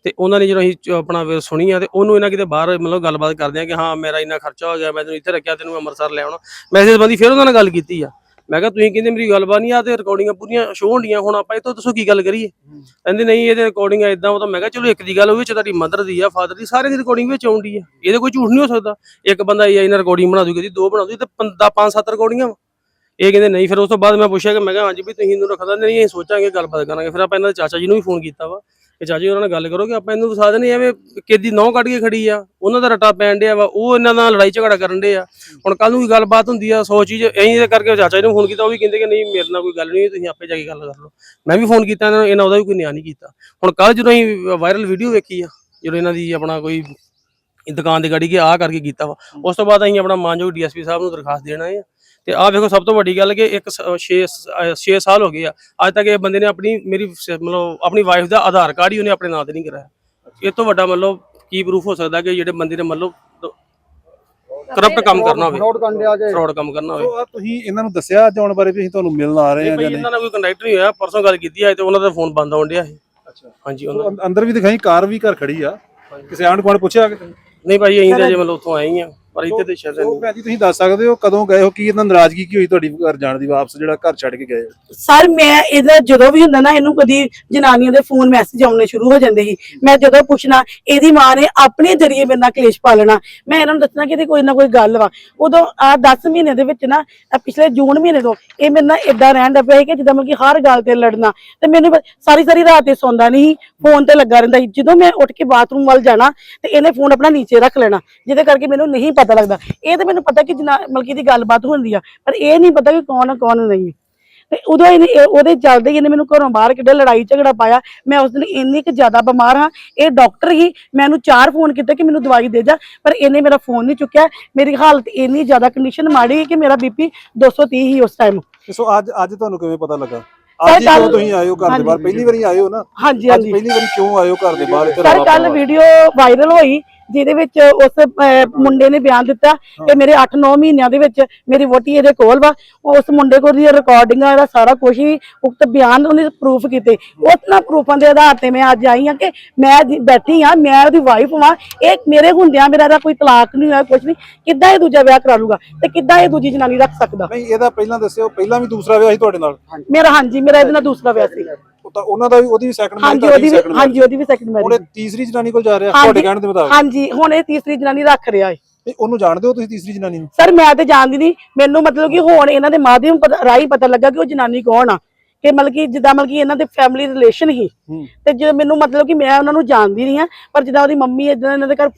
ਤੇ ਉਹਨਾਂ ਨੇ ਜਦੋਂ ਅਸੀਂ ਆਪਣਾ ਵੀ ਸੁਣੀ ਆ ਤੇ ਉਹਨੂੰ ਇਹਨਾਂ ਕਿਤੇ ਬਾਹਰ ਮਤਲਬ ਗੱਲਬਾਤ ਕਰਦੇ ਆ ਕਿ ਹਾਂ ਮੇਰਾ ਇੰਨਾ ਖਰਚਾ ਹੋ ਗਿਆ ਮੈਂ ਤੈਨੂੰ ਇੱਥੇ ਰੱਖਿਆ ਤੈਨੂੰ ਅੰਮ੍ਰਿਤਸਰ ਲੈ ਆਉਣਾ। ਮੈਂ ਇਸ ਸੰਬੰਧੀ ਫਿਰ ਉਹਨਾਂ ਨਾਲ ਗੱਲ ਕੀਤੀ ਆ। ਮੈਂ ਕਿਹਾ ਤੁਸੀਂ ਕਹਿੰਦੇ ਮੇਰੀ ਗੱਲਬਾਤ ਨਹੀਂ ਆ ਤੇ ਰਿਕਾਰਡਿੰਗਾਂ ਪੂਰੀਆਂ ਸ਼ੋਅ ਹੁੰਦੀਆਂ ਹੁਣ ਆਪਾਂ ਇਹ ਤੋਂ ਦੱਸੋ ਕੀ ਗੱਲ ਕਰੀਏ? ਕਹਿੰਦੇ ਨਹੀਂ ਇਹਦੇ ਰਿਕਾਰਡਿੰਗ ਇਦਾਂ ਉਹ ਤਾਂ ਮੈਂ ਕਿਹਾ ਚਲੋ ਇੱਕ ਦੀ ਗੱਲ ਹੋਵੇ ਚ ਤੁਹਾਡੀ ਮਦਰ ਦੀ ਆ ਫਾਦਰ ਦੀ ਸਾਰੇ ਦੀ ਰਿਕਾਰਡਿੰਗ ਵਿੱਚ ਆਉਂਦੀ ਆ। ਇਹਦੇ ਕੋਈ ਝੂਠ ਨਹੀਂ ਹੋ ਸਕਦਾ। ਇੱਕ ਬੰਦਾ ਇਹ ਇਹਨਾਂ ਰਿਕਾਰਡਿੰਗ ਬਣਾ ਦੂਗੀ ਦੋ ਬਣਾ ਦੂਗੀ ਤੇ ਪੰਦਾ ਪੰਜ ਸੱਤ ਰਿਕਾਰਡਿੰਗਾਂ ਵਾਂ। ਇਹ ਕਹਿੰਦੇ ਨਹੀਂ, ਫਿਰ ਉਸ ਤੋਂ ਬਾਅਦ ਮੈਂ ਪੁੱਛਿਆ ਕਿ ਮੈਂ ਕਿਹਾ, ਹਾਂਜੀ ਵੀ ਤੁਸੀਂ ਇਹਨੂੰ ਰੱਖਦਾ ਨਹੀਂ, ਅਸੀਂ ਸੋਚਾਂਗੇ, ਗੱਲਬਾਤ ਕਰਾਂਗੇ। ਫਿਰ ਆਪਾਂ ਇਹਨਾਂ ਦੇ ਚਾਚਾ ਜੀ ਨੂੰ ਵੀ ਫੋਨ ਕੀਤਾ ਵਾ ਕਿ ਚਾਚਾ ਜੀ ਉਹਨਾਂ ਨਾਲ ਗੱਲ ਕਰੋ ਕਿ ਆਪਾਂ ਇਹਨੂੰ ਵਸਾ ਦੇਣੇ ਐਵੇਂ ਕਿਦੀ ਨੌ ਕੱਢ ਕੇ ਖੜੀ ਆ। ਉਹਨਾਂ ਦਾ ਰਟਾ ਪੈਣ ਡਿਆ ਵਾ, ਉਹ ਇਹਨਾਂ ਨਾਲ ਲੜਾਈ ਝਗੜਾ ਕਰਨ ਡੇ ਆ। ਹੁਣ ਕੱਲ ਨੂੰ ਵੀ ਗੱਲਬਾਤ ਹੁੰਦੀ ਆ, ਸੌ ਚੀਜ਼ ਐਂ ਕਰਕੇ ਚਾਚਾ ਜੀ ਨੂੰ ਫੋਨ ਕੀਤਾ, ਉਹ ਵੀ ਕਹਿੰਦੇ ਕਿ ਨਹੀਂ, ਮੇਰੇ ਨਾਲ ਕੋਈ ਗੱਲ ਨਹੀਂ ਤੁਸੀਂ ਆਪੇ ਜਾ ਕੇ ਗੱਲ ਕਰ ਲਓ। ਮੈਂ ਵੀ ਫੋਨ ਕੀਤਾ ਇਹਨਾਂ ਨੂੰ, ਇਹਨਾਂ ਉਹਦਾ ਵੀ ਕੋਈ ਨਿਆਂ ਨਹੀਂ ਕੀਤਾ। ਹੁਣ ਕੱਲ ਜਦੋਂ ਅਸੀਂ ਵਾਇਰਲ ਵੀਡੀਓ ਵੇਖੀ ਆ, ਜਦੋਂ ਇਹਨਾਂ ਦੀ ਆਪਣਾ ਕੋਈ ਦੁਕਾਨ ਦੀ ਗਾੜੀ ਕੇ ਆ ਕਰਕੇ ਕੀਤਾ ਵਾ, ਉਸ ਤੋਂ ਬਾਅਦ ਅਸੀਂ ਆਪਣਾ ਮਾਨਯੋਗ ਡੀਐਸਪੀ ਸਾਹਿਬ ਨੂੰ ਦਰਖਾਸਤ ਦੇਣਾ ਹੈ ਤੇ ਆਹ ਵੇਖੋ ਸਭ ਤੋਂ ਵੱਡੀ ਗੱਲ ਕਿ ਇੱਕ 6 6 ਸਾਲ ਹੋ ਗਏ ਆ। ਅੱਜ ਤੱਕ ਇਹ ਬੰਦੇ ਨੇ ਆਪਣੀ ਮੇਰੀ ਮਤਲਬ ਆਪਣੀ ਵਾਈਫ ਦਾ ਆਧਾਰ ਕਾਰਡ ਹੀ ਉਹਨੇ ਆਪਣੇ ਨਾਂ ਤੇ ਨਹੀਂ ਕਰਾਇਆ। ਇਹ ਤੋਂ ਵੱਡਾ ਮਤਲਬ ਕੀ ਪ੍ਰੂਫ ਹੋ ਸਕਦਾ ਕਿ ਜਿਹੜੇ ਬੰਦੇ ਨੇ ਮਤਲਬ ਕਰਪਟ ਕੰਮ ਕਰਨਾ ਹੋਵੇ। ਫਰਾਡ ਕੰਮ ਕਰਨਾ ਹੋਵੇ। ਤੁਸੀਂ ਇਹਨਾਂ ਨੂੰ ਦੱਸਿਆ ਅੱਜ ਆਉਣ ਬਾਰੇ ਵੀ ਅਸੀਂ ਤੁਹਾਨੂੰ ਮਿਲਣ ਆ ਰਹੇ ਹਾਂ ਜਾਂ ਨਹੀਂ ਇਹਨਾਂ ਨਾਲ ਕੋਈ ਕੰਟੈਕਟ ਨਹੀਂ ਹੋਇਆ। ਪਰਸੋਂ ਗੱਲ ਕੀਤੀ ਹੈ ਤੇ ਉਹਨਾਂ ਦਾ ਫੋਨ ਬੰਦ ਆਉਣ ਡਿਆ ਸੀ। ਅੱਛਾ। ਹਾਂਜੀ ਅੰਦਰ ਵੀ ਦਿਖਾਈ ਕਾਰ ਵੀ ਘਰ ਖੜੀ ਆ। ਕਿਸੇ ਆਂਢ ਗੁਆਂਢ ਪੁੱਛਿਆ ਕਿ ਨਹੀਂ ਭਾਈ ਅਸੀਂ ਤਾਂ ਜੇ ਮਤਲਬ ਉੱਥੋਂ ਆਏ ਹੀ ਆ। ਪਰ ਇੱਥੇ ਤੇ ਸ਼ਾਇਦ ਨਹੀਂ। ਭੈਣ ਜੀ ਤੁਸੀਂ ਦੱਸ ਸਕਦੇ ਹੋ ਕਦੋਂ ਗਏ ਹੋ ਕੀ ਇਹਨਾਂ ਨਾਰਾਜ਼ਗੀ ਕੀ ਹੋਈ ਤੁਹਾਡੀ ਘਰ ਜਾਣ ਦੀ ਵਾਪਸ ਜਿਹੜਾ ਘਰ ਛੱਡ ਕੇ ਗਏ? ਸਰ ਮੈਂ ਇਹਦਾ ਜਦੋਂ ਵੀ ਹੁੰਦਾ ਨਾ ਇਹਨੂੰ ਕਦੀ ਜਨਾਨੀਆਂ ਦੇ ਫੋਨ ਮੈਸੇਜ ਆਉਣੇ ਸ਼ੁਰੂ ਹੋ ਜਾਂਦੇ ਸੀ। ਮੈਂ ਜਦੋਂ ਪੁੱਛਣਾ ਇਹਦੀ ਮਾਂ ਨੇ ਆਪਣੇ ਜਰੀਏ ਮੇਰੇ ਨਾਲ ਕਲੇਸ਼ ਪਾਲਣਾ ਮੈਂ ਇਹਨਾਂ ਨੂੰ ਦੱਸਣਾ ਕਿ ਇਹਦੀ ਕੋਈ ਨਾ ਕੋਈ ਗੱਲ ਵਾ। ਉਦੋਂ ਆ 10 ਮਹੀਨੇ ਦੇ ਵਿੱਚ ਨਾ ਆਹ ਪਿਛਲੇ ਜੂਨ ਮਹੀਨੇ ਤੋਂ ਇਹ ਮੇਰੇ ਨਾਲ ਇਦਾਂ ਰਹਿਣ ਦਾ ਪਿਆ ਸੀ ਕਿ ਜਿੱਦਾਂ ਮਤਲਬ ਕਿ ਹਰ ਗੱਲ ਤੇ ਲੜਨਾ। ਤੇ ਮੈਨੂੰ ਸਾਰੀ ਸਾਰੀ ਰਾਤ ਇਹ ਸੌਂਦਾ ਨਹੀਂ ਫੋਨ ਤੇ ਲੱਗਾ ਰਹਿੰਦਾ ਸੀ। ਜਦੋਂ ਮੈਂ ਉੱਠ ਕੇ ਬਾਥਰੂਮ ਵੱਲ ਜਾਣਾ ਤੇ ਇਹਨੇ ਫੋਨ ਆਪਣਾ ਨੀਚੇ ਰੱਖ ਲੈਣਾ ਜਿਹਦੇ ਕਰਕੇ ਮੈਨੂੰ ਨਹੀਂ ਪਤਾ ਲੱਗਦਾ। ਇਹ ਤਾਂ ਮੈਨੂੰ ਪਤਾ ਕਿ ਜਨਾ ਮਤਲਬ ਕਿ ਇਹਦੀ ਗੱਲਬਾਤ ਹੁੰਦੀ ਆ ਪਰ ਇਹ ਨਹੀਂ ਪਤਾ ਕਿ ਕੌਣ ਆ ਕੌਣ ਨਹੀਂ। ਤੇ ਉਦੋਂ ਇਹਨੇ ਇਹ- ਉਹਦੇ ਚੱਲਦੇ ਹੀ ਇਹਨੇ ਮੈਨੂੰ ਘਰੋਂ ਬਾਹਰ ਕਿੱਡੇ ਲੜਾਈ ਝਗੜਾ ਪਾਇਆ। ਮੈਂ ਉਸ ਦਿਨ ਇੰਨੀ ਕਿ ਜ਼ਿਆਦਾ ਬਿਮਾਰ ਹਾਂ ਇਹ ਡਾਕਟਰ ਹੀ ਮੈਨੂੰ ਚਾਰ ਫੋਨ ਕੀਤੇ ਕਿ ਮੈਨੂੰ ਦਵਾਈ ਦੇ ਜਾ ਪਰ ਇਹਨੇ ਮੇਰਾ ਫੋਨ ਨਹੀਂ ਚੁੱਕਿਆ। ਮੇਰੀ ਹਾਲਤ ਇੰਨੀ ਜ਼ਿਆਦਾ ਕੰਡੀਸ਼ਨ ਮਾੜੀ ਕਿ ਮੇਰਾ ਬੀਪੀ 230 ਹੀ ਉਸ ਟਾਈਮ ਤੇ ਸੋ ਅੱਜ ਅੱਜ ਤੁਹਾਨੂੰ ਕਿਵੇਂ ਪਤਾ ਲੱਗਾ? ਅੱਜ ਹੀ ਕਿਉਂ ਤੁਸੀਂ ਆਏ ਹੋ ਘਰ ਦੇ ਬਾਹਰ? ਹਾਂਜੀ। ਪਹਿਲੀ ਵਾਰੀ ਆਏ ਹੋ ਨਾ? ਹਾਂਜੀ ਅੱਜ ਹਾਂਜੀ ਪਹਿਲੀ ਵਾਰੀ ਕਿਉਂ ਆਏ ਹੋ ਘਰ ਦੇ ਬਾਹਰ? ਇੱਥੇ ਸਰ ਰੌਲਾ ਕੱਲ ਪਾਉਣ? ਵੀਡੀਓ ਵਾਇਰਲ ਹੋਈ। ਜਿਹਦੇ ਵਿੱਚ ਉਸ ਮੁੰਡੇ ਨੇ ਬਿਆਨ ਦਿੱਤਾ ਕਿ ਮੇਰੇ 8-9 ਮਹੀਨਿਆਂ ਦੇ ਵਿੱਚ ਮੇਰੀ ਵੋਟੀ ਇਹਦੇ ਕੋਲ ਵਾ। ਉਸ ਮੁੰਡੇ ਕੋਲ ਦੀ ਰਿਕਾਰਡਿੰਗਾਂ ਦਾ ਸਾਰਾ ਕੁਝ ਹੀ ਉਕਤ ਬਿਆਨ ਉਹਨੇ ਪ੍ਰੂਫ ਕੀਤੇ। ਉਹਨਾਂ ਪ੍ਰੂਫਾਂ ਦੇ ਆਧਾਰ ਤੇ ਮੈਂ ਅੱਜ ਆਈ ਹਾਂ ਕਿ ਮੈਂ ਬੈਠੀ ਹਾਂ ਮੈਂ ਉਹਦੀ ਵਾਈਫ ਵਾਂ। ਇਹ ਮੇਰੇ ਹੁੰਦਿਆਂ ਮੇਰਾ ਇਹਦਾ ਕੋਈ ਤਲਾਕ ਨਹੀਂ ਹੋਇਆ ਕੁਝ ਨਹੀਂ। ਕਿੱਦਾਂ ਇਹ ਦੂਜਾ ਵਿਆਹ ਕਰਾ ਲੂਗਾ ਤੇ ਕਿੱਦਾਂ ਇਹ ਦੂਜੀ ਜਨਾਨੀ ਰੱਖ ਸਕਦਾ? ਨਹੀਂ ਇਹਦਾ ਪਹਿਲਾਂ ਦੱਸਿਓ ਪਹਿਲਾਂ ਵੀ ਦੂਸਰਾ ਵਿਆਹ ਸੀ ਤੁਹਾਡੇ ਨਾਲ? ਮੇਰਾ ਹਾਂਜੀ ਮੇਰਾ ਇਹਦੇ ਨਾਲ ਦੂਸਰਾ ਵਿਆਹ ਸੀ। ਉਹ ਤਾਂ ਉਹਨਾਂ ਦਾ ਵੀ ਉਹਦੀ ਵੀ ਸੈਕੰਡ ਹਾਂਜੀ ਉਹਦੀ ਵੀ ਹਾਂਜੀ ਉਹਦੀ ਵੀ ਸੈਕੰਡ ਉਹਨੇ ਮੈਰਿਜ ਤੀਸਰੀ ਜਨਾਨੀ ਕੋਲ ਜਾ ਰਿਹਾ ਤੁਹਾਡੇ ਕਹਿਣ ਦੇ ਮੁਤਾਬਕ। ਹਾਂਜੀ ਹੁਣ ਇਹ ਤੀਸਰੀ ਜਨਾਨੀ ਰੱਖ ਰਿਹਾ ਹੈ ਤੇ ਉਹਨੂੰ ਜਾਣਦੇ ਹੋ ਤੁਸੀਂ ਤੀਸਰੀ ਜਨਾਨੀ ਨੂੰ? ਸਰ ਮੈਂ ਤੇ ਜਾਣਦੀ ਨਹੀਂ। ਮੈਨੂੰ ਮਤਲਬ ਕਿ ਹੁਣ ਇਹਨਾਂ ਦੇ ਮਾਧਿਅਮ ਪਤਾ- ਰਾਹੀਂ ਪਤਾ ਲੱਗਾ ਕਿ ਉਹ ਜਨਾਨੀ ਕੌਣ ਆ। ਕਿ ਮਤਲਬ ਕਿ ਜਿੱਦਾਂ ਮਤਲਬ ਕਿ ਇਹਨਾਂ ਦੇ ਫੈਮਿਲੀ ਰਿਲੇਸ਼ਨ ਹੀ ਹੂੰ। ਤੇ ਜੇ ਮੈਨੂੰ ਮਤਲਬ ਕਿ ਮੈਂ ਉਹਨਾਂ ਨੂੰ ਜਾਣਦੀ ਨਹੀਂ ਆ ਪਰ ਜਿੱਦਾਂ ਉਹਦੀ ਮੰਮੀ ਇਦਾਂ ਇਹਨਾਂ ਦੇ ਘਰ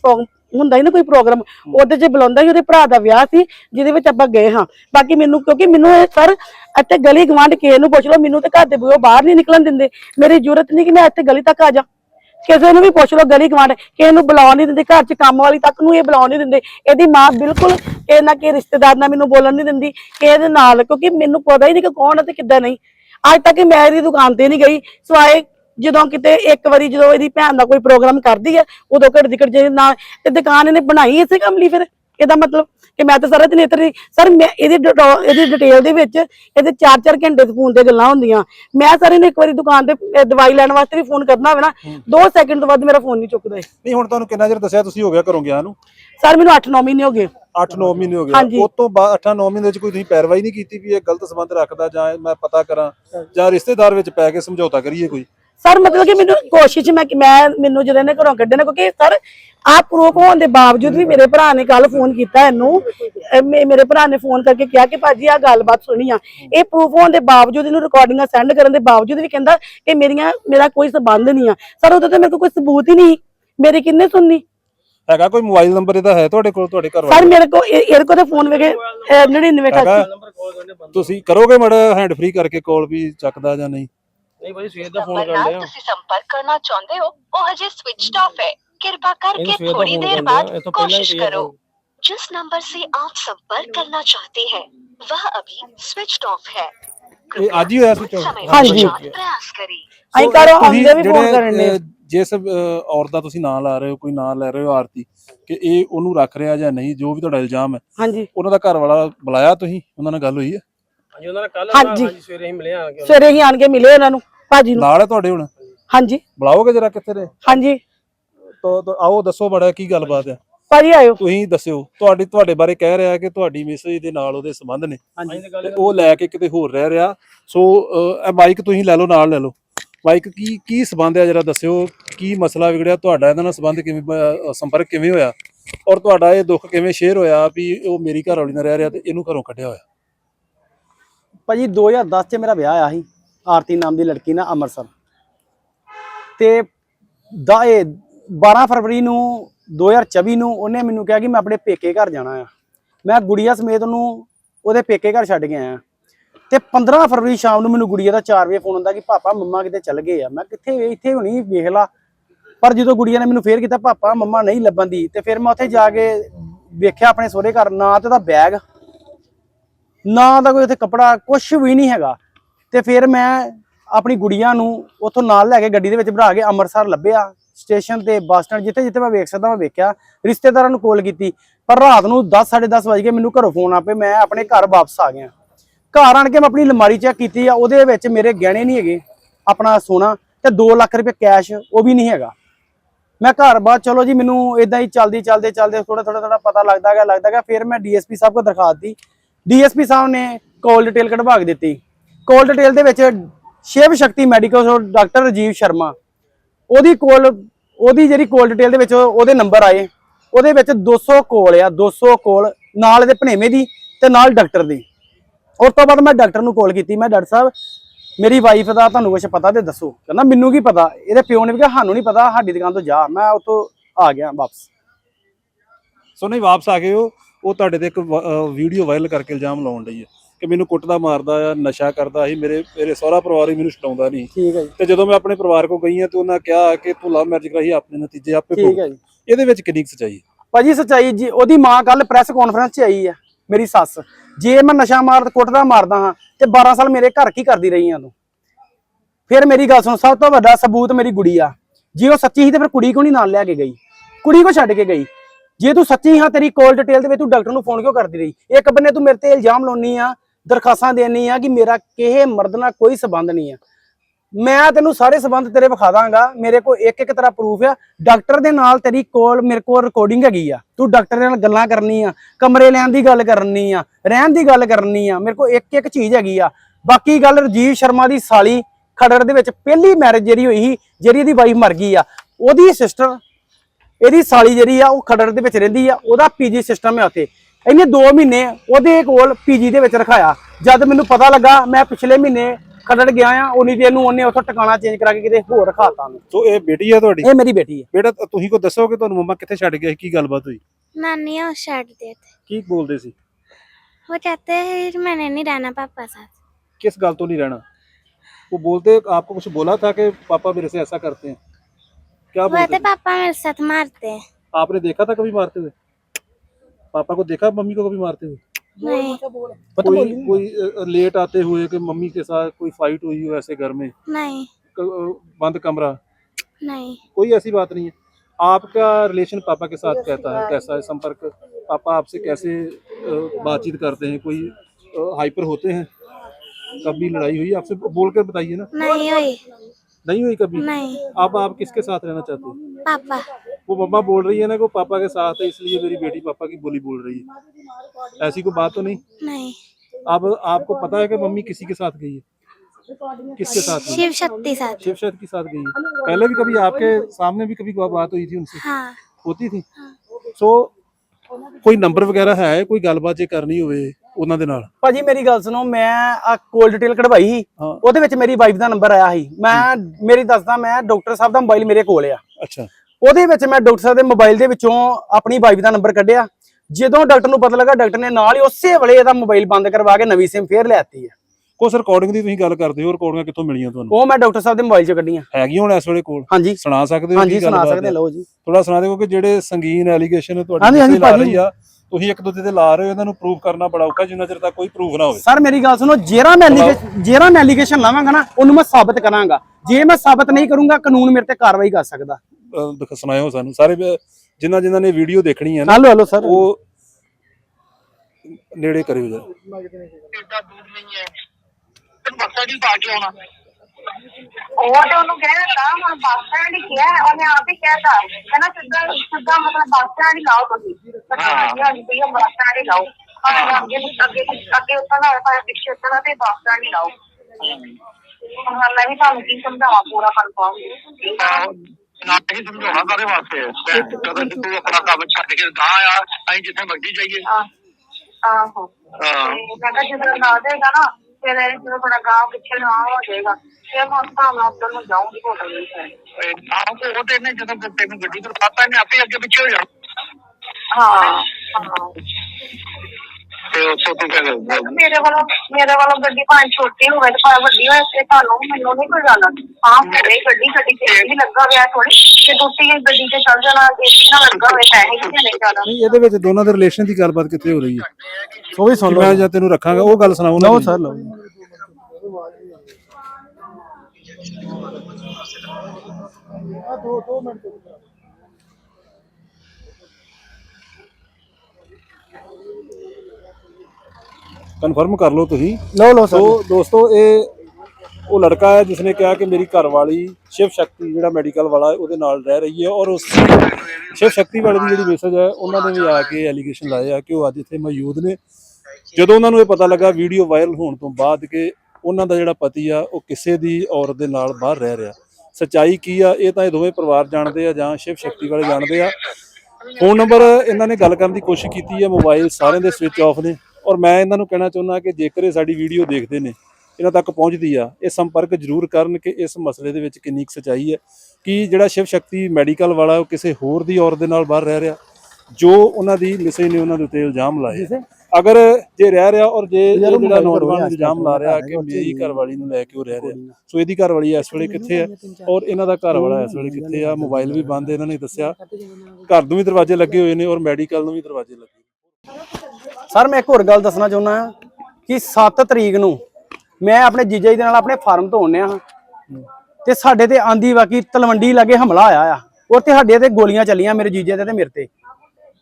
ਹੁੰਦਾ ਹੀ ਨਾ ਕੋਈ ਪ੍ਰੋਗਰਾਮ ਉਹਦੇ 'ਚ ਬੁਲਾਉਂਦਾ ਸੀ, ਉਹਦੇ ਭਰਾ ਦਾ ਵਿਆਹ ਸੀ, ਜਿਹਦੇ ਵਿੱਚ ਆਪਾਂ ਗਏ ਹਾਂ। ਬਾਕੀ ਮੈਨੂੰ, ਕਿਉਂਕਿ ਮੈਨੂੰ ਇਹ ਸਰ ਇੱਥੇ ਗਲੀ ਗਵਾਂਢ ਕਿਸੇ ਨੂੰ ਪੁੱਛ ਲਓ, ਮੈਨੂੰ ਤੇ ਘਰ ਦੇ ਬੂਹੋਂ ਬਾਹਰ ਨਹੀਂ ਨਿਕਲਣ ਦਿੰਦੇ। ਮੇਰੀ ਜ਼ਰੂਰਤ ਨਹੀਂ ਕਿ ਮੈਂ ਇੱਥੇ ਗਲੀ ਤੱਕ ਆ ਜਾ। ਕਿਸੇ ਨੂੰ ਵੀ ਪੁੱਛ ਲਓ ਗਲੀ ਗਵਾਂਢ ਕਿਸੇ ਨੂੰ ਬੁਲਾਉਣ ਨਹੀਂ ਦਿੰਦੇ, ਘਰ 'ਚ ਕੰਮ ਵਾਲੀ ਤੱਕ ਨੂੰ ਇਹ ਬੁਲਾਉਣ ਨਹੀਂ ਦਿੰਦੇ। ਇਹਦੀ ਮਾਂ ਬਿਲਕੁਲ ਇਹ ਨਾ ਕਿ ਰਿਸ਼ਤੇਦਾਰ ਨਾਲ ਮੈਨੂੰ ਬੋਲਣ ਨਹੀਂ ਦਿੰਦੀ, ਕਿਸੇ ਦੇ ਨਾਲ, ਕਿਉਂਕਿ ਮੈਨੂੰ ਪਤਾ ਹੀ ਨਹੀਂ ਕਿ ਕੌਣ ਹੈ ਤੇ ਕਿੱਦਾਂ ਨਹੀਂ। ਅੱਜ ਤੱਕ ਮੈਂ ਇਹਦੀ ਦੁਕਾਨ ਤੇ ਨਹੀਂ ਗਈ, ਸਵਾਏ ਜਦੋਂ ਕਿਤੇ ਇੱਕ ਵਾਰੀ ਜਦੋਂ ਇਹਦੀ ਭੈਣ ਦਾ ਕੋਈ ਪ੍ਰੋਗਰਾਮ ਕਰਦੀ ਹੈ ਉਦੋਂ ਘੜ ਜੇ ਨਾ ਤੇ ਦੁਕਾਨ ਇਹਨੇ ਬਣਾਈ ਇਸੇ ਕੰਮ ਲਈ ਫਿਰ? ਇਹਦਾ ਮਤਲਬ ਕਿ ਮੈਂ ਤਾਂ ਸਾਰਾ ਦਿਨ ਹੀ ਸਰ ਮੈਂ ਇਹਦੀ ਇਹਦੀ ਡਿਟੇਲ ਦੇ ਵਿੱਚ ਇਹਦੇ 4-4 ਘੰਟੇ ਦੇ ਫੋਨ ਤੇ ਗੱਲਾਂ ਹੁੰਦੀਆਂ। ਮੈਂ ਸਰ ਇਹਨੂੰ ਇੱਕ ਵਾਰੀ ਦੁਕਾਨ ਤੇ ਦਵਾਈ ਲੈਣ ਵਾਸਤੇ ਵੀ ਫੋਨ ਕਰਨਾ ਹੋਵੇ ਨਾ 2 ਸੈਕਿੰਡ ਤੋਂ ਵੱਧ ਮੇਰਾ ਫੋਨ ਨਹੀਂ ਚੁੱਕਦਾ। ਨਹੀਂ ਹੁਣ ਤੁਹਾਨੂੰ ਕਿੰਨਾ ਚਿਰ ਦੱਸਿਆ ਤੁਸੀਂ ਹੋ ਗਿਆ ਘਰੋਂ ਗਿਆ ਨੂੰ? ਸਰ ਮੈਨੂੰ 8-9 ਮਹੀਨੇ ਹੋ ਗਏ। 8-9 ਮਹੀਨੇ ਹੋ ਗਏ। ਉਸ ਤੋਂ ਬਾਅਦ 8-9 ਮਹੀਨੇ ਵਿੱਚ ਕੋਈ ਤੁਸੀਂ ਪੈਰਵਾਈ ਨਹੀਂ ਕੀਤੀ ਵੀ ਇਹ ਗਲਤ ਸੰਬੰਧ ਰੱਖਦਾ ਜਾਂ ਮੈਂ ਪਤਾ ਕਰਾਂ ਜਾਂ ਰਿਸ਼ਤੇਦਾਰ ਵਿੱਚ ਪੈ ਕੇ ਸਮਝੌਤਾ ਕਰੀਏ ਕੋਈ? ਸਰ ਮਤਲਬ ਕਿ ਮੈਨੂੰ ਕੋਸ਼ਿਸ਼ ਮੈਂ ਕਿ ਮੈਂ ਮੈਨੂੰ ਜਦੋਂ ਇਹਨੇ ਘਰੋਂ ਕੱਢਣਾ ਕਿਉਂਕਿ ਸਰ ਆਹ ਪ੍ਰੂਫ ਹੋਣ ਦੇ ਬਾਵਜੂਦ ਵੀ ਮੇਰੇ ਭਰਾ ਨੇ ਕੱਲ ਫੋਨ ਕੀਤਾ ਇਹਨੂੰ। ਮੇਰੇ ਭਰਾ ਨੇ ਫੋਨ ਕਰਕੇ ਕਿਹਾ ਕਿ ਭਾਜੀ ਆ ਗੱਲਬਾਤ ਸੁਣੀ ਆ। ਇਹ ਪ੍ਰੂਫ ਹੋਣ ਦੇ ਬਾਵਜੂਦ ਇਹਨੂੰ ਰਿਕਾਰਡਿੰਗਾਂ ਸੈਂਡ ਕਰਨ ਦੇ ਬਾਵਜੂਦ ਵੀ ਕਹਿੰਦਾ ਕਿ ਮੇਰੀਆਂ ਮੇਰਾ ਕੋਈ ਸਬੰਧ ਨਹੀਂ ਆ। ਸਰ ਉਦੋਂ ਤਾਂ ਮੇਰੇ ਕੋਲ ਕੋਈ ਸਬੂਤ ਹੀ ਨਹੀਂ। ਮੇਰੀ ਕਿੰਨੇ ਸੁਣਨੀ? ਹੈਗਾ ਕੋਈ ਮੋਬਾਈਲ ਨੰਬਰ ਇਹਦਾ ਹੈ ਤੁਹਾਡੇ ਕੋਲ ਤੁਹਾਡੇ ਘਰ ਸਰ ਮੇਰੇ ਕੋਲ ਇਹ- ਇਹਦੇ ਕੋਲ ਤਾਂ ਫੋਨ ਵੇਖੇ 99 ਹੈਗਾ। ਅਠਾਸੀ ਤੁਸੀਂ ਕਰੋਗੇ ਮੜਾ ਹੈਂਡ ਫ੍ਰੀ ਕਰਕੇ ਕਾਲ ਵੀ ਚੱਕਦਾ ਜਾਂ ਨਹੀਂ? ਨਹੀਂ ਭਾਈ ਸਵੇਰ ਦਾ ਫੋਨ ਨੰਬਰ ਕਰਨ ਨਾਲ ਡਿਆ ਤੁਸੀਂ ਸੰਪਰਕ ਕਰਨਾ ਚਾਹੁੰਦੇ ਹੋ ਉਹ ਹਜੇ ਸਵਿਚਡ ਆਫ ਹੈ ਕਿਰਪਾ ਇਹਨੂੰ करके ਸਵੇਰ ਦਾ थोड़ी ਫੋਨ देर ਕਰਨ बाद ਡਿਆ ਇਹ ਤੋਂ ਪਹਿਲਾਂ कोशिश ਹੀ करो जिस नंबर से आप संपर्क करना चाहते हैं वह अभी स्विच्ड ऑफ है ਇਹ ਅੱਜ ਹੀ ਹੋਇਆ ਸੀ ਚੋਣ समय हाँ जी। पश्चात प्रयास करें ਅਸੀਂ ਸੋ ਕਰੋ ਤੁਸੀਂ ਆਉਂਦੇ ਵੀ ਫੋਨ ਜਿਹੜੇ, ਕਰਨ ਦੇ ਅਹ, ਜਿਸ ਅਹ, ਔਰਤ ਦਾ ਤੁਸੀਂ ਨਾਂ ਲਾ ਰਹੇ ਹੋ ਕੋਈ ਨਾਂ ਲੈ ਰਹੇ ਹੋ ਆਰਤੀ ਕਿ ਇਹ ਉਹਨੂੰ ਰੱਖ ਰਿਹਾ ਜਾਂ ਨਹੀਂ ਜੋ ਵੀ ਤੁਹਾਡਾ ਇਲਜ਼ਾਮ ਹੈ ਹਾਂਜੀ ਉਹਨਾਂ ਦਾ ਘਰ ਵਾਲਾ ਬੁਲਾਇਆ ਤੁਸੀਂ ਉਹਨਾਂ ਨਾਲ ਗੱਲ ਹੋਈ ਹੈ ਹਾਂਜੀ ਉਹਨਾਂ ਨੇ ਕੱਲ ਹਾਂਜੀ। ਸਵੇਰੇ ਹੀ ਮਿਲਿਆ ਆ ਕੇ ਸਵੇਰੇ ਹੀ ਆਣ ਕੇ ਮਿਲੇ ਇਹਨਾਂ ਨੂੰ ਭਾਜੀ ਨੂੰ। ਨਾਲ ਹੈ ਤੁਹਾਡੇ ਹੁਣ? ਹਾਂਜੀ। ਬੁਲਾਓਗੇ ਜਰਾ ਕਿੱਥੇ ਨੇ? ਹਾਂਜੀ। ਤੋ ਤੋ ਆਓ ਦੱਸੋ ਬੜਾ ਕੀ ਗੱਲਬਾਤ ਹੈ? ਭਾਜੀ ਆਇਓ। ਤੁਸੀਂ ਦੱਸਿਓ ਤੁਹਾਡੀ ਤੁਹਾਡੇ ਬਾਰੇ ਕਹਿ ਰਿਹਾ ਕਿ ਤੁਹਾਡੀ ਮਿਸੇਜ ਦੇ ਨਾਲ ਉਹਦੇ ਸੰਬੰਧ ਨੇ। ਹਾਂਜੀ। ਤੇ ਉਹ ਲੈ ਕੇ ਕਿਤੇ ਹੋਰ ਰਹਿ ਰਿਹਾ। ਸੋ ਅਹ, ਇਹ ਮਾਈਕ ਤੁਸੀਂ ਲੈ ਲਓ ਨਾਲ ਲੈ ਲਓ। ਮਾਈਕ ਕੀ ਕੀ ਸੰਬੰਧ ਹੈ ਜਰਾ ਦੱਸਿਓ? ਕੀ ਮਸਲਾ ਵਿਗੜਿਆ? ਤੁਹਾਡਾ ਇਹਦੇ ਨਾਲ ਸੰਬੰਧ ਕਿਵੇਂ ਬ- ਸੰਪਰਕ ਕਿਵੇਂ ਹੋਇਆ? ਔਰ ਤੁਹਾਡਾ ਇਹ ਦੁੱਖ ਕਿਵੇਂ ਸ਼ੇਅਰ ਹੋਇਆ ਵੀ ਉਹ ਮੇਰੀ ਘਰ ਵਾਲੀ ਨਾਲ ਰਹਿ ਰਿਹਾ ਤੇ ਇਹਨੂੰ ਘਰੋਂ ਕੱਢਿਆ ਹੋਇਆ? ਭਾਜੀ 2010 ਚ ਮੇਰਾ ਵਿਆਹ ਆਇਆ ਸੀ, ਆਰਤੀ ਨਾਮ ਦੀ ਲੜਕੀ ਨਾਲ ਅੰਮ੍ਰਿਤਸਰ। ਤੇ ਦਾ ਇਹ 12 ਫਰਵਰੀ ਨੂੰ 2024 ਨੂੰ ਉਹਨੇ ਮੈਨੂੰ ਕਿਹਾ ਕਿ ਮੈਂ ਆਪਣੇ ਪੇਕੇ ਘਰ ਜਾਣਾ ਆ। ਮੈਂ ਗੁੜੀਆ ਸਮੇਤ ਉਹਨੂੰ ਉਹਦੇ ਪੇਕੇ ਘਰ ਛੱਡ ਕੇ ਆਇਆ। ਤੇ 15 ਫਰਵਰੀ ਸ਼ਾਮ ਨੂੰ ਮੈਨੂੰ ਗੁੜੀਆ ਦਾ 4 ਵਜੇ ਫੋਨ ਆਉਂਦਾ ਕਿ ਪਾਪਾ, ਮੰਮਾ ਕਿਤੇ ਚੱਲ ਗਏ ਆ। ਮੈਂ ਕਿੱਥੇ ਇੱਥੇ ਹੋਣੀ, ਵੇਖ ਲਾ। ਪਰ ਜਦੋਂ ਗੁੜੀਆ ਨੇ ਮੈਨੂੰ ਫੇਰ ਕੀਤਾ, ਪਾਪਾ, ਮੰਮਾ ਨਹੀਂ ਲੱਭਣ ਦੀ। ਤੇ ਫਿਰ ਮੈਂ ਉੱਥੇ ਜਾ ਕੇ ਵੇਖਿਆ ਆਪਣੇ ਸਹੁਰੇ ਘਰ, ਨਾ ਤੇ ਉਹਦਾ ਬੈਗ। ਨਾ ਦਾ ਕੋਈ ਉੱਥੇ ਕੱਪੜਾ ਕੁਝ ਵੀ ਨਹੀਂ ਹੈਗਾ। ਤੇ ਫਿਰ ਮੈਂ ਆਪਣੀ ਗੁੜੀਆਂ ਨੂੰ ਉੱਥੋਂ ਨਾਲ ਲੈ ਕੇ ਗੱਡੀ ਦੇ ਵਿੱਚ ਭਰਾ ਕੇ ਅੰਮ੍ਰਿਤਸਰ ਲੱਭਿਆ। ਸਟੇਸ਼ਨ ਤੇ ਬੱਸ ਸਟੈਂਡ, ਜਿੱਥੇ ਜਿੱਥੇ ਮੈਂ ਵੇਖ ਸਕਦਾ ਮੈਂ ਵੇਖਿਆ। ਰਿਸ਼ਤੇਦਾਰਾਂ ਨੂੰ ਕਾਲ ਕੀਤੀ। ਪਰ ਰਾਤ ਨੂੰ 10 10:30 ਵਜੇ ਕੇ ਮੈਨੂੰ ਘਰੋਂ ਫੋਨ ਆਪੇ ਮੈਂ ਆਪਣੇ ਘਰ ਵਾਪਸ ਆ ਗਿਆ। ਘਰ ਆਣ ਕੇ ਮੈਂ ਆਪਣੀ ਅਲਮਾਰੀ ਚੈੱਕ ਕੀਤੀ ਆ। ਉਹਦੇ ਵਿੱਚ ਮੇਰੇ ਗਹਿਣੇ ਨਹੀਂ ਹੈਗੇ, ਆਪਣਾ ਸੋਨਾ ਤੇ 2 ਲੱਖ ਰੁਪਏ ਕੈਸ਼ ਉਹ ਵੀ ਨਹੀਂ ਹੈਗਾ। ਮੈਂ ਘਰ ਬਾਅਦ ਚਲੋ ਜੀ, ਮੈਨੂੰ ਇਦਾਂ ਹੀ ਚੱਲਦੀ ਚੱਲਦੇ ਚੱਲਦੇ ਥੋੜਾ ਥੋੜਾ ਥੋੜਾ ਪਤਾ ਲੱਗਦਾ ਗਿਆ ਲੱਗਦਾ ਗਿਆ। ਫਿਰ ਮੈਂ ਡੀਐਸਪੀ ਸਾਹਿਬ ਕੋਲ ਦਿਖਾ ਦਿੱਤੀ। ਡੀਐਸਪੀ ਸਾਹਿਬ ਨੇ ਕਾਲ ਡਿਟੇਲ ਕਢਵਾ ਕੇ ਦਿੱਤੀ। ਕਾਲ ਡਿਟੇਲ ਦੇ ਵਿੱਚ Shiv Shakti medical store doctor Rajiv Sharma. ਉਹਦੀ ਕੋਲ, ਉਹਦੀ ਜਿਹੜੀ ਕੋਲ ਡਿਟੇਲ ਦੇ ਵਿੱਚ ਉਹਦੇ ਨੰਬਰ ਆਏ। ਉਹਦੇ ਵਿੱਚ 200 ਕੋਲ ਆ 200 ਕੋਲ, ਨਾਲ ਇਹਦੇ ਭਣੇਵੇਂ ਦੀ ਤੇ ਨਾਲ ਡਾਕਟਰ ਦੀ। ਉਸ ਤੋਂ ਬਾਅਦ ਮੈਂ ਡਾਕਟਰ ਨੂੰ ਕਾਲ ਕੀਤੀ, ਮੈਂ ਡਾਕਟਰ ਸਾਹਿਬ, ਮੇਰੀ ਵਾਈਫ ਦਾ ਤੁਹਾਨੂੰ ਕੁਝ ਪਤਾ ਤੇ ਦੱਸੋ। ਕਹਿੰਦਾ, ਮੈਨੂੰ ਕੀ ਪਤਾ? ਇਹਦੇ ਪਿਓ ਨੇ ਵੀ ਕਿਹਾ, ਸਾਨੂੰ ਨਹੀਂ ਪਤਾ, ਸਾਡੀ ਦੁਕਾਨ ਤੋਂ ਜਾ, ਮੈਂ ਉੱਥੋਂ ਆ ਗਿਆ ਵਾਪਸ। ਸੋ ਨਹੀਂ ਵਾਪਸ ਆ ਗਏ ਉਹ ਉਹ ਤੁਹਾਡੇ ਤੇ ਇੱਕ ਵੀਡੀਓ ਵਾਇਰਲ ਕਰਕੇ ਇਲਜ਼ਾਮ ਲਾਉਣ ਲਈ ਹੈ ਕਿ ਮੈਨੂੰ ਕੁੱਟਦਾ ਮਾਰਦਾ ਆ ਨਸ਼ਾ ਕਰਦਾ ਸੀ ਮੇਰੇ ਮੇਰੇ ਸਹੁਰਾ ਪਰਿਵਾਰ ਹੀ ਮੈਨੂੰ ਛਡਾਉਂਦਾ ਨਹੀਂ। ਠੀਕ ਹੈ ਜੀ। ਤੇ ਜਦੋਂ ਮੈਂ ਆਪਣੇ ਪਰਿਵਾਰ ਕੋ ਗਈ ਆ ਤੇ ਉਹਨਾਂ ਕਿਹਾ ਕਿ ਤੂੰ ਲਵ ਮੈਰਿਜ ਕਰਾਈ ਆਪਣੇ ਨਤੀਜੇ ਆਪੇ ਠੀਕ। ਹੈ ਜੀ। ਇਹਦੇ ਵਿੱਚ ਕਿੰਨੀ ਸੱਚਾਈ ਭਾਜੀ ਸੱਚਾਈ ਜੀ ਉਹਦੀ ਮਾਂ ਕੱਲ ਪ੍ਰੈਸ ਕਾਨਫਰੰਸ 'ਚ ਆਈ ਆ ਮੇਰੀ ਸੱਸ। ਜੇ ਮੈਂ ਨਸ਼ਾ ਮਾਰ ਕੁੱਟਦਾ ਮਾਰਦਾ ਹਾਂ ਤੇ 12 ਸਾਲ ਮੇਰੇ ਘਰ ਕੀ ਕਰਦੀ ਰਹੀ ਆ ਤੂੰ? ਫਿਰ ਮੇਰੀ ਗੱਲ ਸੁਣ ਸਭ ਤੋਂ ਵੱਡਾ ਸਬੂਤ ਮੇਰੀ ਗੁੜੀ ਆ ਜੇ ਉਹ ਸੱਚੀ ਸੀ ਤੇ ਫਿਰ ਕੁੜੀ ਕਿਉਂ ਨਹੀਂ ਨਾਲ ਲਿਆ ਕੇ ਗਈ? ਕੁੜੀ ਕੋ ਛੱਡ ਕੇ ਗਈ? ਜੇ ਤੂੰ ਸੱਚੀ ਹਾਂ ਤੇਰੀ ਕਾਲ ਡਿਟੇਲ ਦੇ ਵਿੱਚ ਤੂੰ ਡਾਕਟਰ ਨੂੰ ਫੋਨ ਕਿਉਂ ਕਰਦੀ ਰਹੀ? ਇੱਕ ਬੰਨੇ ਤੂੰ ਮੇਰੇ ਤੇ ਇਲਜ਼ਾਮ ਲਾਉਣੀ ਆ, ਦਰਖਾਸਤਾਂ ਦੇਣੀ ਆ ਕਿ ਮੇਰਾ ਕਿਸੇ ਮਰਦ ਨਾਲ ਕੋਈ ਸਬੰਧ ਨਹੀਂ ਆ। ਮੈਂ ਤੈਨੂੰ ਸਾਰੇ ਸਬੰਧ ਤੇਰੇ ਵਿਖਾ ਦਾਂਗਾ। ਮੇਰੇ ਕੋਲ ਇੱਕ ਇੱਕ ਤਰ੍ਹਾਂ ਪ੍ਰੂਫ ਆ। ਡਾਕਟਰ ਦੇ ਨਾਲ ਤੇਰੀ ਕੋਲ ਮੇਰੇ ਕੋਲ ਰਿਕਾਰਡਿੰਗ ਹੈਗੀ ਆ। ਤੂੰ ਡਾਕਟਰ ਦੇ ਨਾਲ ਗੱਲਾਂ ਕਰਨੀ ਆ, ਕਮਰੇ ਲੈਣ ਦੀ ਗੱਲ ਕਰਨੀ ਆ, ਰਹਿਣ ਦੀ ਗੱਲ ਕਰਨੀ ਆ। ਮੇਰੇ ਕੋਲ ਇੱਕ ਇੱਕ ਚੀਜ਼ ਹੈਗੀ ਆ। ਬਾਕੀ ਗੱਲ ਰਜੀਵ ਸ਼ਰਮਾ ਦੀ ਸਾਲੀ ਖੜੜ ਦੇ ਵਿੱਚ ਪਹਿਲੀ ਮੈਰਿਜ ਜਿਹੜੀ ਹੋਈ ਸੀ, ਜਿਹੜੀ ਇਹਦੀ ਵਾਈਫ ਮਰ ਗਈ ਆ, ਉਹਦੀ ਸਿਸਟਰ ਇਹਦੀ ਸਾਲੀ ਜਿਹੜੀ ਆ ਉਹ ਖੜੜ ਦੇ ਵਿੱਚ ਰਹਿੰਦੀ ਆ ਉਹਦਾ ਪੀਜੀ ਸਿਸਟਮ ਹੈ ਉੱਥੇ ਇਹਨੇ 2 ਮਹੀਨੇ ਉਹਦੇ ਕੋਲ ਪੀਜੀ ਦੇ ਵਿੱਚ ਰਖਾਇਆ ਜਦ ਮੈਨੂੰ ਪਤਾ ਲੱਗਾ ਮੈਂ ਪਿਛਲੇ ਮਹੀਨੇ ਖੜੜ ਗਿਆ ਆ ਉਨੀ ਦੇਰ ਨੂੰ ਉਹਨੇ ਉੱਥੋਂ ਟਿਕਾਣਾ ਚੇਂਜ ਕਰਾ ਕੇ ਕਿਤੇ ਹੋਰ ਰਖਾਤਾ ਉਹਨੂੰ ਸੋ ਇਹ ਬੇਟੀ ਹੈ ਤੁਹਾਡੀ ਇਹ ਮੇਰੀ ਬੇਟੀ ਹੈ ਬੇਟਾ ਤ- ਤੁਸੀਂ ਕੋ ਦੱਸੋ ਕਿ ਤੁਹਾਨੂੰ ਮੰਮਾ ਕਿੱਥੇ ਛੱਡ ਗਏ ਕੀ ਗੱਲਬਾਤ ਹੋਈ नानी और छाट देते ਕੀ ਬੋਲਦੇ ਸੀ वो कहते हैं मैंने नहीं रहना पापा साथ किस गल तो नहीं रहना वो बोलते आपको कुछ बोला था कि पापा मेरे से ऐसा करते हैं क्या बोलते थे? पापा मेरे साथ मारते हैं। आपने देखा था कभी मारते हुए? पापा को देखा मम्मी को कभी मारते हुए? नहीं। कोई कोई लेट आते हुए कि मम्मी के साथ कोई फाइट हुई हो ऐसे घर में? नहीं। बंद कमरा? नहीं। कोई ऐसी बात नहीं है। आपका रिलेशन पापा के साथ कहता है? कैसा है संपर्क? पापा आपसे कैसे बातचीत करते हैं? कोई हाइपर होते हैं? कभी लड़ाई हुई? आपसे बोल कर बताइए ना। नहीं हुई। नहीं हुई कभी? नहीं। आप आप किसके साथ रहना चाहते हो? पापा। वो मम्मा बोल रही है ना को पापा के साथ है इसलिए मेरी बेटी पापा की बोली बोल रही है। ऐसी कोई बात तो नहीं? नहीं। आप आपको पता है कि मम्मी किसी के साथ गई है? किसके साथ शिव शक्ति साथ। शिव शक्ति साथ गई पहले भी कभी आपके सामने भी कभी बात हुई थी उनसे? हाँ। होती थी? सो कोई नंबर वगैरह है? कोई गलबात करनी हुए ਉਹਨਾਂ ਦੇ ਨਾਲ? ਭਾਜੀ ਮੇਰੀ ਗੱਲ ਸੁਣੋ ਮੈਂ ਆ ਕੋਲ ਡਿਟੇਲ ਕਢਵਾਈ ਸੀ। ਹਾਂ। ਉਹਦੇ ਵਿੱਚ ਮੇਰੀ ਵਾਈਫ ਦਾ ਨੰਬਰ ਆਇਆ ਸੀ। ਮੈਂ ਮੇਰੀ ਦੱਸਦਾ ਮੈਂ ਡਾਕਟਰ ਸਾਹਿਬ ਦਾ ਮੋਬਾਈਲ ਮੇਰੇ ਕੋਲ ਆ। ਅੱਛਾ। ਉਹਦੇ ਵਿੱਚ ਮੈਂ ਡਾਕਟਰ ਸਾਹਿਬ ਦੇ ਮੋਬਾਈਲ ਦੇ ਵਿੱਚੋਂ ਆਪਣੀ ਵਾਈਫ ਦਾ ਨੰਬਰ ਕੱਢਿਆ। ਜਦੋਂ ਡਾਕਟਰ ਨੂੰ ਪਤਾ ਲੱਗਾ ਡਾਕਟਰ ਨੇ ਨਾਲ ਹੀ ਉਸੇ ਵੇਲੇ ਇਹਦਾ ਮੋਬਾਈਲ ਬੰਦ ਕਰਵਾ ਕੇ ਨਵੀਂ ਸਿਮ ਫੇਰ ਲਿਆਤੀ ਹੈ ਕੁਛ ਰਿਕਾਰਡਿੰਗ ਦੀ ਤੁਸੀਂ ਗੱਲ ਕਰਦੇ ਹੋ ਰਿਕਾਰਡਿੰਗਾਂ ਕਿੱਥੋਂ ਮਿਲੀਆਂ ਤੁਹਾਨੂੰ? ਉਹ ਮੈਂ ਡਾਕਟਰ ਸਾਹਿਬ ਦੇ ਮੋਬਾਈਲ 'ਚੋਂ ਕੱਢੀਆਂ। ਹੈਗੀਆਂ ਹੁਣ ਇਸ ਵੇਲੇ ਕੋਲ? ਹਾਂਜੀ। ਸੁਣਾ ਸਕਦੇ ਹੋ ਹਾਂਜੀ ਸੁਣਾ ਸਕਦੇ? ਲਓ ਜੀ। ਥੋੜਾ ਸੁਣਾ ਦਿਓ ਕਿ ਜਿਹੜੇ ਸੰਗੀਨ ਐਲੀਗੇਸ਼ਨ ਤੁਹਾਡੀ ਹਾਂਜੀ, ਹਾਂਜੀ, ਕਿਸੇ ਭਾਜੀ। ਰਹੀ ਆ ਤੁਸੀਂ ਇੱਕ ਦੂਜੇ ਤੇ ਲਾ ਰਹੇ ਹੋ ਇਹਨਾਂ ਨੂੰ ਪ੍ਰੂਫ ਕਰਨਾ ਬੜਾ ਔਖਾ ਜਿੰਨਾ ਚਿਰ ਤੱਕ ਕੋਈ ਪ੍ਰੂਫ ਨਾ ਹੋਵੇ। ਸਰ ਮੇਰੀ ਗੱਲ ਸੁਣੋ ਜਿਹੜਾ ਮੈਂ ਐਲੀਗੇਸ਼ਨ ਜਿਹੜਾ ਮੈਂ ਐਲੀਗੇਸ਼ਨ ਲਾਵਾਂਗਾ ਨਾ ਉਹਨੂੰ ਮੈਂ ਸਾਬਤ ਕਰਾਂਗਾ। ਜੇ ਮੈਂ ਸਾਬਤ ਨਹੀਂ ਕਰੂੰਗਾ ਕਾਨੂੰਨ ਮੇਰੇ ਤੇ ਕਾਰਵਾਈ ਕਰ ਸਕਦਾ। ਅਹ ਦਿਖ- ਸੁਣਾਇਓ ਸਾਨੂੰ। ਸਾਰੇ ਵੀ ਜਿਨ੍ਹਾਂ ਜਿਨ੍ਹਾਂ ਨੇ ਵੀਡੀਓ ਦੇਖਣੀ ਹੈ ਨਾ ਹਲੋ ਹਲੋ ਸਰ ਉਹ ਨੇੜੇ ਕਰਿਓ ਜਰਾ। ਨਹੀਂ ਹੈ। ਤੇ ਬੱਸਾਂ ਦੀ ਪਾ ਕੇ ਆਉਣਾ। ਉਹ ਤੇ ਉਹਨੂੰ ਕਹਿ ਦਿੱਤਾ ਹੁਣ ਬੱਸ ਸਟੈਂਡ ਹੀ ਕਿਹਾ ਹੈ, ਉਹਨੇ ਆਪ ਹੀ ਕਹਿਤਾ ਕਹਿੰਦਾ ਸਿੱਧਾ ਸਿੱਧਾ ਮਤਲਬ ਬੱਸ ਸਟੈਂਡ ਹੀ ਲਾਓ ਤੁਸੀਂ। ਹਾਂ। ਹਾਂਜੀ ਭਈਆ ਬੱਸ ਸਟੈਂਡ ਹੀ ਲਾਓ। ਅੱਗੇ ਅੱਗੇ ਅੱਗੇ ਅੱਗੇ ਉੱਤਰਨਾ ਹੋਇਆ ਭਾਵੇਂ ਪਿੱਛੇ ਉੱਤਰਨਾ ਤੇ ਬੱਸ ਸਟੈਂਡ ਹੀ ਲਾਓ। ਹੁਣ ਮੈਂ ਵੀ ਤੁਹਾਨੂੰ ਕੀ ਸਮਝਾਵਾਂ ਪੂਰਾ ਕਨਫਰਮ ਨਾ ਹੀ ਸਮਝਾਉਣਾ ਕਾਦੇ ਵਾਸਤੇ। ਹੈ ਕਦੋਂ ਤੂੰ ਆਪਣਾ ਕੰਮ ਛੱਡ ਕੇ ਗਾਂ ਆ ਅਸੀਂ ਜਿੱਥੇ ਮਰਜ਼ੀ ਜਾਈਏ। ਆਹੋ। ਹਾਂ। ਤੇ ਮੈਂ ਕਿਹਾ ਜਦੋਂ ਨਾ ਦੇਗਾ ਨਾ ਇਹ ਜਦੋਂ ਥੋੜਾ ਗਾਂ ਪਿੱਛੇ ਨਾ ਹੋ ਜਾਏਗਾ ਫਿਰ ਮੈਂ ਉਸ ਹਿਸਾਬ ਨਾਲ ਉੱਧਰ ਨੂੰ ਜਾਊਂਗੀ ਹੋਟਲ ਵਿੱਚ। ਇਹ ਆਹ ਕੋ ਉਹ ਤੇ ਨੇ ਜਦੋਂ ਤੈਨੂੰ ਗੱਡੀ ਤੋਂ ਪਾਤਾ ਨੇ ਆਪੇ ਅੱਗੇ ਪਿੱਛੇ ਹੋ ਜਾ ਹਾਂ ਹਾਂ। ਤੇ ਉੱਥੋਂ ਤੂੰ ਕਹਿੰਦਾ ਮੇਰੇ ਵੱਲੋਂ ਮੇਰੇ ਵੱਲੋਂ ਗੱਡੀ ਭਾਵੇਂ ਛੋਟੀ ਹੋਵੇ ਤੇ ਭਾਵੇਂ ਵੱਡੀ ਹੋਵੇ ਤੇ ਤੁਹਾਨੂੰ ਮੈਨੂੰ ਨਹੀਂ ਕੋਈ ਗੱਲ ਆਪ ਘਰੇ ਗੱਡੀ ਗੱਡੀ ਤੇ ਵੀ ਲੱਗਾ ਹੋਇਆ ਥੋੜੀ ਤੇ ਦੂਸਰੀ ਗੱਡੀ ਤੇ ਚੱਲ ਜਾਣਾ ਏਸੀ ਨਾਲ ਲੱਗਾ ਹੋਵੇ ਪੈਸੇ ਕਿੱਥੇ ਨਹੀਂ ਜ਼ਿਆਦਾ। ਨਹੀਂ ਇਹਦੇ ਵਿੱਚ ਦੋਨਾਂ ਦੇ ਰਿਲੇਸ਼ਨ ਦੀ ਗੱਲਬਾਤ ਕਿੱਥੇ ਹੋ ਰਹੀ ਹੈ? ਉਹ ਵੀ ਸੁਣ ਕਿ ਮੈਂ ਲਓ ਜਾਂ ਤੈਨੂੰ ਰੱਖਾਂਗਾ ਉਹ ਗੱਲ ਸੁਣਾਓ ਨਾ ਲਓ। ਜੀ। ਸਰ ਲਓ ਕਨਫਰਮ ਕਰ ਲਓ ਤੁਸੀਂ। ਲਓ ਲਓ ਸਰ ਸੋ ਦੋਸਤੋ ਇਹ ਉਹ ਲੜਕਾ ਹੈ ਜਿਸਨੇ ਕਿਹਾ ਕਿ ਮੇਰੀ ਘਰਵਾਲੀ ਸ਼ਿਵ ਸ਼ਕਤੀ ਜਿਹੜਾ ਮੈਡੀਕਲ ਵਾਲਾ ਹੈ, ਉਹਦੇ ਨਾਲ ਰਹਿ ਰਹੀ ਹੈ ਔਰ ਉਸ ਸ਼ਿਵ ਸ਼ਕਤੀ ਵਾਲੇ ਦੀ ਜਿਹੜੀ ਮੈਸੇਜ ਹੈ ਉਹਨਾਂ ਨੇ ਵੀ ਆ ਕੇ ਐਲੀਗੇਸ਼ਨ ਲਾਏ ਆ ਕਿ ਉਹ ਅੱਜ ਇੱਥੇ ਮੌਜੂਦ ਨੇ। ਜਦੋਂ ਉਹਨਾਂ ਨੂੰ ਇਹ ਪਤਾ ਲੱਗਾ ਵੀਡੀਓ ਵਾਇਰਲ ਹੋਣ ਤੋਂ ਬਾਅਦ ਕਿ ਉਹਨਾਂ ਦਾ ਜਿਹੜਾ ਪਤੀ ਆ ਉਹ ਕਿਸੇ ਦੀ ਔਰਤ ਦੇ ਨਾਲ ਬਾਹਰ ਰਹਿ ਰਿਹਾ। ਸੱਚਾਈ ਕੀ ਆ ਇਹ ਤਾਂ ਇਹ ਦੋਵੇਂ ਪਰਿਵਾਰ ਜਾਣਦੇ ਆ ਜਾਂ ਸ਼ਿਵ ਸ਼ਕਤੀ ਵਾਲੇ ਜਾਣਦੇ ਆ। ਫੋਨ ਨੰਬਰ ਇਹਨਾਂ ਨੇ ਗੱਲ ਕਰਨ ਦੀ ਕੋਸ਼ਿਸ਼ ਕੀਤੀ ਹੈ ਮੋਬਾਈਲ ਸਾਰਿਆਂ ਦੇ ਸਵਿਚ ਆਫ ਨੇ। ਔਰ ਮੈਂ ਇਹਨਾਂ ਨੂੰ ਕਹਿਣਾ ਚਾਹੁੰਦਾ ਕਿ ਜੇਕਰ ਇਹ ਸਾਡੀ ਵੀਡੀਓ ਦੇਖਦੇ ਨੇ ਇਹਨਾਂ ਤੱਕ ਪਹੁੰਚਦੀ ਆ ਇਹ ਸੰਪਰਕ ਜ਼ਰੂਰ ਕਰਨ ਕਿ ਇਸ ਮਸਲੇ ਦੇ ਵਿੱਚ ਕਿੰਨੀ ਕੁ ਸਚਾਈ ਹੈ। ਕਿ ਜਿਹੜਾ ਸ਼ਿਵ ਸ਼ਕਤੀ ਮੈਡੀਕਲ ਵਾਲਾ ਉਹ ਕਿਸੇ ਹੋਰ ਦੀ ਔਰਤ ਦੇ ਨਾਲ ਬਾਹਰ ਰਹਿ ਰਿਹਾ ਜੋ ਉਹਨਾਂ ਦੀ ਮਿਸੇ ਨੇ ਉਹਨਾਂ ਦੇ ਉੱਤੇ ਇਲਜ਼ਾਮ ਲਾਏ। ਅਗਰ ਜੇ ਰਹਿ ਰਿਹਾ ਔਰ ਜੇ ਜਿਹੜਾ ਨੌਜਵਾਨ ਇਲਜ਼ਾਮ ਲਾ ਰਿਹਾ ਕਿ ਮੇਰੀ ਹੈਗਾ, ਘਰ ਵਾਲੀ ਨੂੰ ਲੈ ਕੇ ਉਹ ਰਹਿ ਰਿਹਾ ਸੋ ਇਹਦੀ ਘਰ ਵਾਲੀ ਇਸ ਵੇਲੇ ਕਿੱਥੇ ਆ? ਔਰ ਇਹਨਾਂ ਦਾ ਘਰ ਵਾਲਾ ਇਸ ਵੇਲੇ ਕਿੱਥੇ ਆ? ਮੋਬਾਈਲ ਵੀ ਬੰਦ ਹੈ, ਇਹਨਾਂ ਨੇ ਦੱਸਿਆ। ਘਰ ਨੂੰ ਵੀ ਦਰਵਾਜ਼ੇ ਲੱਗੇ ਹੋਏ ਨੇ ਔਰ ਮੈਡੀਕਲ ਨੂੰ ਵੀ ਦਰਵਾਜ਼ੇ ਲੱਗੇ ਸਰ, ਮੈਂ ਇੱਕ ਹੋਰ ਗੱਲ ਦੱਸਣਾ ਚਾਹੁੰਦਾ ਹਾਂ ਕਿ 7 ਤਰੀਕ ਨੂੰ ਮੈਂ ਆਪਣੇ ਜੀਜਾ ਜੀ ਦੇ ਨਾਲ ਆਪਣੇ ਫਾਰਮ ਤੋਂ ਆਉਂਦਿਆ ਹਾਂ। ਤੇ ਸਾਡੇ ਤੇ ਆਂਦੀ ਵਾਕੀ ਤਲਵੰਡੀ ਲਾਗੇ ਹਮਲਾ ਆਇਆ ਆ ਉੱਥੇ ਸਾਡੇ ਤੇ ਗੋਲੀਆਂ ਚੱਲੀਆਂ ਮੇਰੇ ਜੀਜੇ ਤੇ ਤੇ ਮੇਰੇ ਤੇ।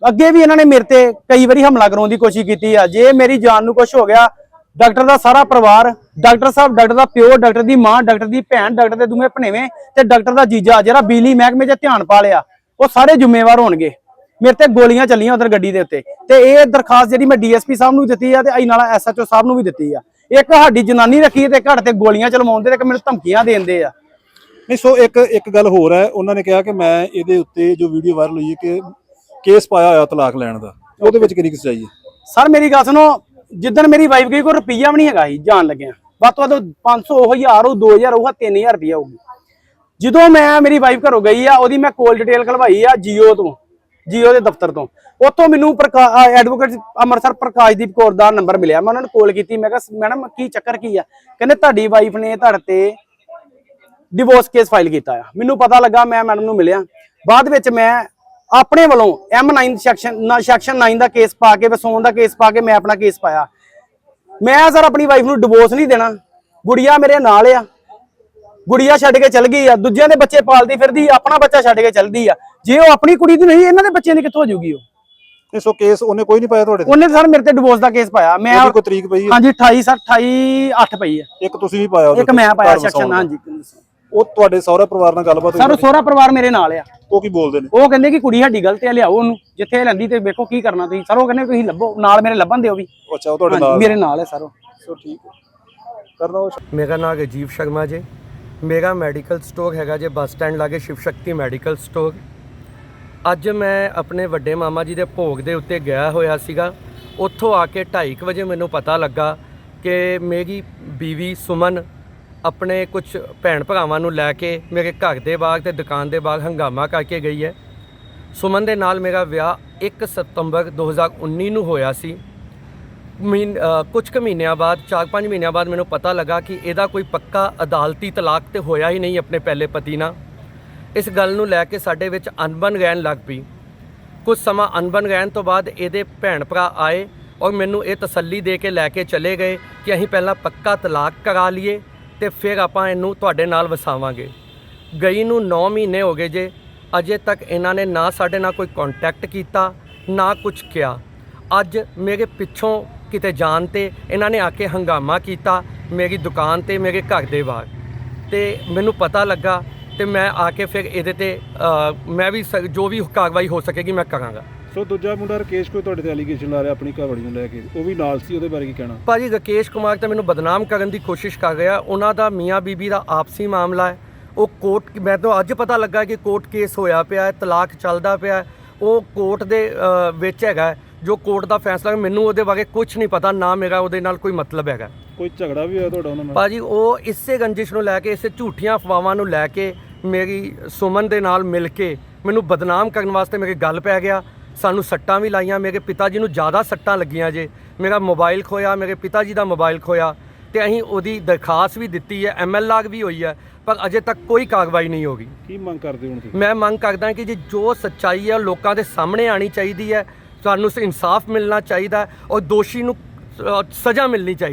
ਅੱਗੇ ਵੀ ਇਹਨਾਂ ਨੇ ਮੇਰੇ ਤੇ ਕਈ ਵਾਰੀ ਹਮਲਾ ਕਰਾਉਣ ਦੀ ਕੋਸ਼ਿਸ਼ ਕੀਤੀ ਆ। ਜੇ ਮੇਰੀ ਜਾਨ ਨੂੰ ਕੁਝ ਹੋ ਗਿਆ, ਡਾਕਟਰ ਦਾ ਸਾਰਾ ਪਰਿਵਾਰ, ਡਾਕਟਰ ਸਾਹਿਬ, ਡਾਕਟਰ ਦਾ ਪਿਓ, ਡਾਕਟਰ ਦੀ ਮਾਂ, ਡਾਕਟਰ ਦੀ ਭੈਣ, ਡਾਕਟਰ ਦੇ ਦੋਵੇਂ ਭਣੇਵੇਂ ਤੇ ਡਾਕਟਰ ਦਾ ਜੀਜਾ ਜਿਹੜਾ ਬਿਜਲੀ ਮਹਿਕਮੇ 'ਚ ਧਿਆਨ ਪਾ ਲਿਆ, ਉਹ ਸਾਰੇ ਜ਼ਿੰਮੇਵਾਰ ਹੋਣਗੇ। ਮੇਰੇ ਤੇ ਗੋਲੀਆਂ ਚੱਲੀਆਂ ਉਧਰ ਗੱਡੀ ਦੇ ਉੱਤੇ। ਤੇ ਇਹ ਦਰਖਾਸਤ ਜਿਹੜੀ ਮੈਂ ਡੀਐਸਪੀ ਸਾਹਿਬ ਨੂੰ ਦਿੱਤੀ ਆ ਤੇ ਆਈ ਨਾਲ ਐਸਐਚਓ ਸਾਹਿਬ ਨੂੰ ਵੀ ਦਿੱਤੀ ਆ। ਇੱਕ ਸਾਡੀ ਜਨਾਨੀ ਰੱਖੀ ਤੇ ਘਰ ਤੇ ਗੋਲੀਆਂ ਚਲਵਾਉਂਦੇ ਤੇ ਇੱਕ ਮੈਨੂੰ ਧਮਕੀਆਂ ਦੇਂਦੇ ਆ। ਨਹੀਂ ਸੋ ਇੱਕ ਇੱਕ ਗੱਲ ਹੋਰ ਹੈ ਉਹਨਾਂ ਨੇ ਕਿਹਾ ਕਿ ਮੈਂ ਇਹਦੇ ਉੱਤੇ ਜੋ ਵੀਡੀਓ ਵਾਇਰਲ ਹੋਈ ਹੈ ਕਿ ਕੇਸ ਪਾਇਆ ਹੋਇਆ ਤਲਾਕ ਲੈਣ ਦਾ। ਉਹਦੇ ਵਿੱਚ ਕਿੰਨੀ ਸਚਾਈ ਹੈ? ਸਰ ਮੇਰੀ ਗੱਲ ਸੁਣੋ ਜਿੱਦਣ ਮੇਰੀ ਵਾਈਫ ਗਈ ਕੋਈ ਰੁਪਈਆ ਵੀ ਨਹੀਂ ਹੈਗਾ ਸੀ ਜਾਣ ਲੱਗਿਆ। ਵੱਧ ਤੋਂ ਵੱਧ 500 ਉਹ 1000 ਉਹ 2000 ਉਹ 3000 ਰੁਪਈਆ ਹੋਊਗੀ। ਜਦੋਂ ਮੈਂ ਮੇਰੀ ਵਾਈਫ ਘਰੋਂ ਗਈ ਆ ਉਹਦੀ ਮੈਂ ਕੋਲ ਡਿਟੇਲ ਖਲਵਾਈ ਆ ਜੀਓ ਤੋਂ। ਜੀਓ ਦੇ ਦਫ਼ਤਰ ਤੋਂ। ਉੱਥੋਂ ਮੈਨੂੰ ਐਡਵੋਕੇਟ ਅੰਮ੍ਰਿਤਸਰ ਪ੍ਰਕਾਸ਼ਦੀਪ ਕੌਰ ਦਾ ਨੰਬਰ ਮਿਲਿਆ। ਮੈਂ ਉਹਨਾਂ ਨੂੰ ਕਾਲ ਕੀਤੀ। ਮੈਂ ਕਿਹਾ, ਮੈਡਮ, ਕੀ ਚੱਕਰ ਕੀ ਆ? ਕਹਿੰਦੇ, ਤੁਹਾਡੀ ਵਾਈਫ ਨੇ ਤੁਹਾਡੇ ਤੇ ਡਿਵੋਰਸ ਕੇਸ ਫਾਈਲ ਕੀਤਾ ਆ। ਮੈਨੂੰ ਪਤਾ ਲੱਗਾ ਮੈਂ ਮੈਡਮ ਨੂੰ ਮਿਲਿਆ। ਬਾਅਦ ਵਿੱਚ ਮੈਂ ਆਪਣੇ ਵੱਲੋਂ M9 ਸੈਕਸ਼ਨ ਸੈਕਸ਼ਨ 9 ਦਾ ਕੇਸ ਪਾ ਕੇ ਵਸੋਂ ਦਾ ਕੇਸ ਪਾ ਕੇ ਮੈਂ ਆਪਣਾ ਕੇਸ ਪਾਇਆ। ਮੈਂ ਸਰ ਆਪਣੀ ਵਾਈਫ ਨੂੰ ਡਿਵੋਰਸ ਨਹੀਂ ਦੇਣਾ। ਗੁੜੀਆ ਮੇਰੇ ਨਾਲ ਆ। ਗੁੜੀਆ ਛੱਡ ਕੇ ਚਲ ਗਈ ਆ ਦੂਜਿਆਂ ਦੇ ਬੱਚੇ ਪਾਲਦੀ ਫਿਰਦੀ ਆਪਣਾ ਬੱਚਾ ਛੱਡ ਕੇ ਚਲਦੀ ਆ। ਜੇ ਉਹ ਆਪਣੀ ਕੁੜੀ ਦੀ ਨਹੀਂ ਇਹਨਾਂ ਦੇ ਬੱਚਿਆਂ ਦੀ ਕਿੱਥੋਂ ਹੋ ਜਾਊਗੀ ਉਹ? ਨਹੀਂ ਸੋ ਕੇਸ ਉਹਨੇ ਕੋਈ ਨਹੀਂ ਪਾਇਆ ਤੁਹਾਡੇ ਤੇ? ਉਹਨੇ ਸਰ ਮੇਰੇ ਤੇ ਡਿਵੋਰਸ ਦਾ ਕੇਸ ਪਾਇਆ। ਮੈਂ ਉਹਦੀ ਕੋਈ ਤਰੀਕ ਪਈ ਹੈ ਹਾਂਜੀ 28 ਸਰ 28 8 ਪਈ ਆ। ਇੱਕ ਤੁਸੀਂ ਵੀ ਪਾਇਆ ਉਹਦੇ ਇੱਕ ਮੈਂ ਪਾਇਆ ਸੈਕਸ਼ਨ। ਹਾਂਜੀ। ਉਹ ਤੁਹਾਡੇ ਸਹੁਰਾ ਪਰਿਵਾਰ ਨਾਲ ਗੱਲਬਾਤ ਹੋਈ ਸਰ? ਸੋਹਰਾ ਪਰਿਵਾਰ ਮੇਰੇ ਨਾਲ ਆ। ਉਹ ਕੀ ਬੋਲਦੇ ਨੇ? ਉਹ ਕਹਿੰਦੇ ਕਿ ਕੁੜੀ ਸਾਡੀ ਗਲਤ ਹੈ ਲਿਆਓ ਉਹਨੂੰ। ਜਿੱਥੇ ਲੈਂਦੀ ਤੇ ਵੇਖੋ ਕੀ ਕਰਨਾ ਤੁਸੀਂ। ਸਰ ਉਹ ਕਹਿੰਦੇ ਤੁਸੀਂ ਲੱਭੋ ਨਾਲ ਮੇਰੇ ਲੱਭਣ ਦਿਓ ਵੀ। ਅੱਛਾ ਉਹ ਤੁਹਾਡੇ ਨਾਲ ਮੇਰੇ ਨਾਲ ਹੈ ਸਰ ਉਹ। ਸੋ ਠੀਕ ਹੈ। ਕਰਨਾ ਉਹ ਮੇਰਾ ਨਾਮ ਰਾਜੀਵ ਸ਼ਰਮਾ ਜੀ। ਮੇਰਾ ਮੈਡੀਕਲ ਸਟੋਰ ਹੈਗਾ ਜੇ ਬੱਸ ਸਟੈਂਡ ਲਾਗੇ ਸ਼ਿਵ ਸ਼ਕਤੀ ਮੈਡੀਕਲ ਸਟੋਰ ਅੱਜ ਮੈਂ ਆਪਣੇ ਵੱਡੇ ਮਾਮਾ ਜੀ ਦੇ ਭੋਗ ਦੇ ਉੱਤੇ ਗਿਆ ਹੋਇਆ ਸੀਗਾ। ਉੱਥੋਂ ਆ ਕੇ 2:30 ਵਜੇ ਮੈਨੂੰ ਪਤਾ ਲੱਗਾ ਕਿ ਮੇਰੀ ਬੀਵੀ ਸੁਮਨ ਆਪਣੇ ਕੁਝ ਭੈਣ ਭਰਾਵਾਂ ਨੂੰ ਲੈ ਕੇ ਮੇਰੇ ਘਰ ਦੇ ਬਾਗ ਤੇ ਦੁਕਾਨ ਦੇ ਬਾਗ ਹੰਗਾਮਾ ਕਰਕੇ ਗਈ ਹੈ। ਸੁਮਨ ਦੇ ਨਾਲ ਮੇਰਾ ਵਿਆਹ 1 ਸਤੰਬਰ 2019 ਨੂੰ ਹੋਇਆ ਸੀ। ਮਹੀਨ ਅ, ਕੁਝ ਕੁ ਮਹੀਨਿਆਂ ਬਾਅਦ 4-5 ਮਹੀਨਿਆਂ ਬਾਅਦ ਮੈਨੂੰ ਪਤਾ ਲੱਗਾ ਕਿ ਇਹਦਾ ਕੋਈ ਪੱਕਾ ਅਦਾਲਤੀ ਤਲਾਕ ਤੇ ਹੋਇਆ ਹੀ ਨਹੀਂ ਆਪਣੇ ਪਹਿਲੇ ਪਤੀ ਨਾਲ। ਇਸ ਗੱਲ ਨੂੰ ਲੈ ਕੇ ਸਾਡੇ ਵਿੱਚ ਅਨਬਨ ਰਹਿਣ ਲੱਗ ਪਈ। ਕੁਝ ਸਮਾਂ ਅਨਬਨ ਰਹਿਣ ਤੋਂ ਬਾਅਦ ਇਹਦੇ ਭੈਣ ਭਰਾ ਆਏ ਔਰ ਮੈਨੂੰ ਇਹ ਤਸੱਲੀ ਦੇ ਕੇ ਲੈ ਕੇ ਚਲੇ ਗਏ ਕਿ ਅਸੀਂ ਪਹਿਲਾਂ ਪੱਕਾ ਤਲਾਕ ਕਰਾ ਲਈਏ ਤੇ ਫਿਰ ਆਪਾਂ ਇਹਨੂੰ ਤੁਹਾਡੇ ਨਾਲ ਵਸਾਵਾਂਗੇ। ਗਈ ਨੂੰ 9 ਮਹੀਨੇ ਹੋ ਗਏ ਜੇ ਅਜੇ ਤੱਕ ਇਹਨਾਂ ਨੇ ਨਾ ਸਾਡੇ ਨਾਲ ਕੋਈ ਕੰਟੈਕਟ ਕੀਤਾ ਨਾ ਕੁਝ ਕਿਹਾ। ਅੱਜ ਮੇਰੇ ਪਿੱਛੋਂ ਕਿਤੇ ਜਾਣ ਤੇ ਇਹਨਾਂ ਨੇ ਆ ਕੇ ਹੰਗਾਮਾ ਕੀਤਾ ਮੇਰੀ ਦੁਕਾਨ ਤੇ ਮੇਰੇ ਘਰ ਦੇ ਬਾਹਰ। ਤੇ ਮੈਨੂੰ ਪਤਾ ਲੱਗਾ ਤੇ ਮੈਂ ਆ ਕੇ ਫਿਰ ਇਹਦੇ ਤੇ ਅ, ਮੈਂ ਵੀ ਸ- ਜੋ ਵੀ ਕਾਰਵਾਈ ਹੋ ਸਕੇਗੀ ਮੈਂ ਕਰਾਂਗਾ। ਸੋ ਦੂਜਾ ਮੁੰਡਾ ਰਕੇਸ਼ ਕੋਈ ਤੁਹਾਡੇ ਤੇ ਐਲੀਗੇਸ਼ਨ ਲਾ ਰਿਹਾ ਆਪਣੀ ਘਰਵਾਲੀ ਨੂੰ ਲੈ ਕੇ ਉਹ ਵੀ ਨਾਲ ਸੀ ਉਹਦੇ ਬਾਰੇ ਕੀ ਕਹਿਣਾ? ਭਾਜੀ ਰਕੇਸ਼ ਕੁਮਾਰ ਤਾਂ ਮੈਨੂੰ ਬਦਨਾਮ ਕਰਨ ਦੀ ਕੋਸ਼ਿਸ਼ ਕਰ ਰਿਹਾ ਉਹਨਾਂ ਦਾ ਮੀਆਂ ਬੀਬੀ ਦਾ ਆਪਸੀ ਮਾਮਲਾ ਹੈ। ਉਹ ਕੋਰਟ ਮੈਂ ਤਾਂ ਅੱਜ ਪਤਾ ਲੱਗਾ ਕਿ ਕੋਰਟ ਕੇਸ ਹੋਇਆ ਪਿਆ ਹੈ ਤਲਾਕ ਚੱਲਦਾ ਪਿਆ ਹੈ। ਉਹ ਕੋਰਟ ਦੇ ਅ, ਵਿੱਚ ਹੈਗਾ ਹੈ। ਜੋ ਕੋਰਟ ਦਾ ਫੈਸਲਾ ਮੈਨੂੰ ਉਹਦੇ ਬਾਰੇ ਕੁਝ ਨਹੀਂ ਪਤਾ ਨਾ ਮੇਰਾ ਉਹਦੇ ਨਾਲ ਕੋਈ ਮਤਲਬ ਹੈਗਾ। ਕੋਈ ਝਗੜਾ ਵੀ ਹੋਇਆ ਤੁਹਾਡਾ ਉਹਨਾਂ ਨਾਲ? ਭਾਜੀ ਉਹ ਇਸੇ ਰੰਜਿਸ਼ ਨੂੰ ਲੈ ਕੇ ਇਸੇ ਝੂਠੀਆਂ ਅਫਵਾਹਾਂ ਨੂੰ ਲੈ ਕੇ ਮੇਰੀ ਸੁਮਨ ਦੇ ਨਾਲ ਮਿਲ ਕੇ ਮੈਨੂੰ ਬਦਨਾਮ ਕਰਨ ਵਾਸਤੇ ਮੇਰੇ ਗੱਲ ਪੈ ਗਿਆ। ਸਾਨੂੰ ਸੱਟਾਂ ਵੀ ਲਾਈਆਂ ਮੇਰੇ ਪਿਤਾ ਜੀ ਨੂੰ ਜ਼ਿਆਦਾ ਸੱਟਾਂ ਲੱਗੀਆਂ ਜੇ। ਮੇਰਾ ਮੋਬਾਈਲ ਖੋਇਆ ਮੇਰੇ ਪਿਤਾ ਜੀ ਦਾ ਮੋਬਾਈਲ ਖੋਇਆ। ਤੇ ਅਸੀਂ ਉਹਦੀ ਦਰਖਾਸਤ ਵੀ ਦਿੱਤੀ ਹੈ ਐਮਐਲਆਰ ਵੀ ਹੋਈ ਹੈ ਪਰ ਅਜੇ ਤੱਕ ਕੋਈ ਕਾਰਵਾਈ ਨਹੀਂ ਹੋ ਗਈ। ਕੀ ਮੰਗ ਕਰਦੇ ਹੋ ਤੁਸੀਂ? ਮੈਂ ਮੰਗ ਕਰਦਾ ਕਿ ਜੀ ਜੋ ਸੱਚਾਈ ਹੈ ਲੋਕਾਂ ਦੇ ਸਾਹਮਣੇ ਆਣੀ ਚਾਹੀਦੀ ਹੈ ਸਾਨੂੰ ਇਨਸਾਫ ਮਿਲਣਾ ਚਾਹੀਦਾ ਔਰ ਦੋਸ਼ੀ ਨੂੰ ਸਜ਼ਾ ਮਿਲਣੀ ਚਾਹੀਦੀ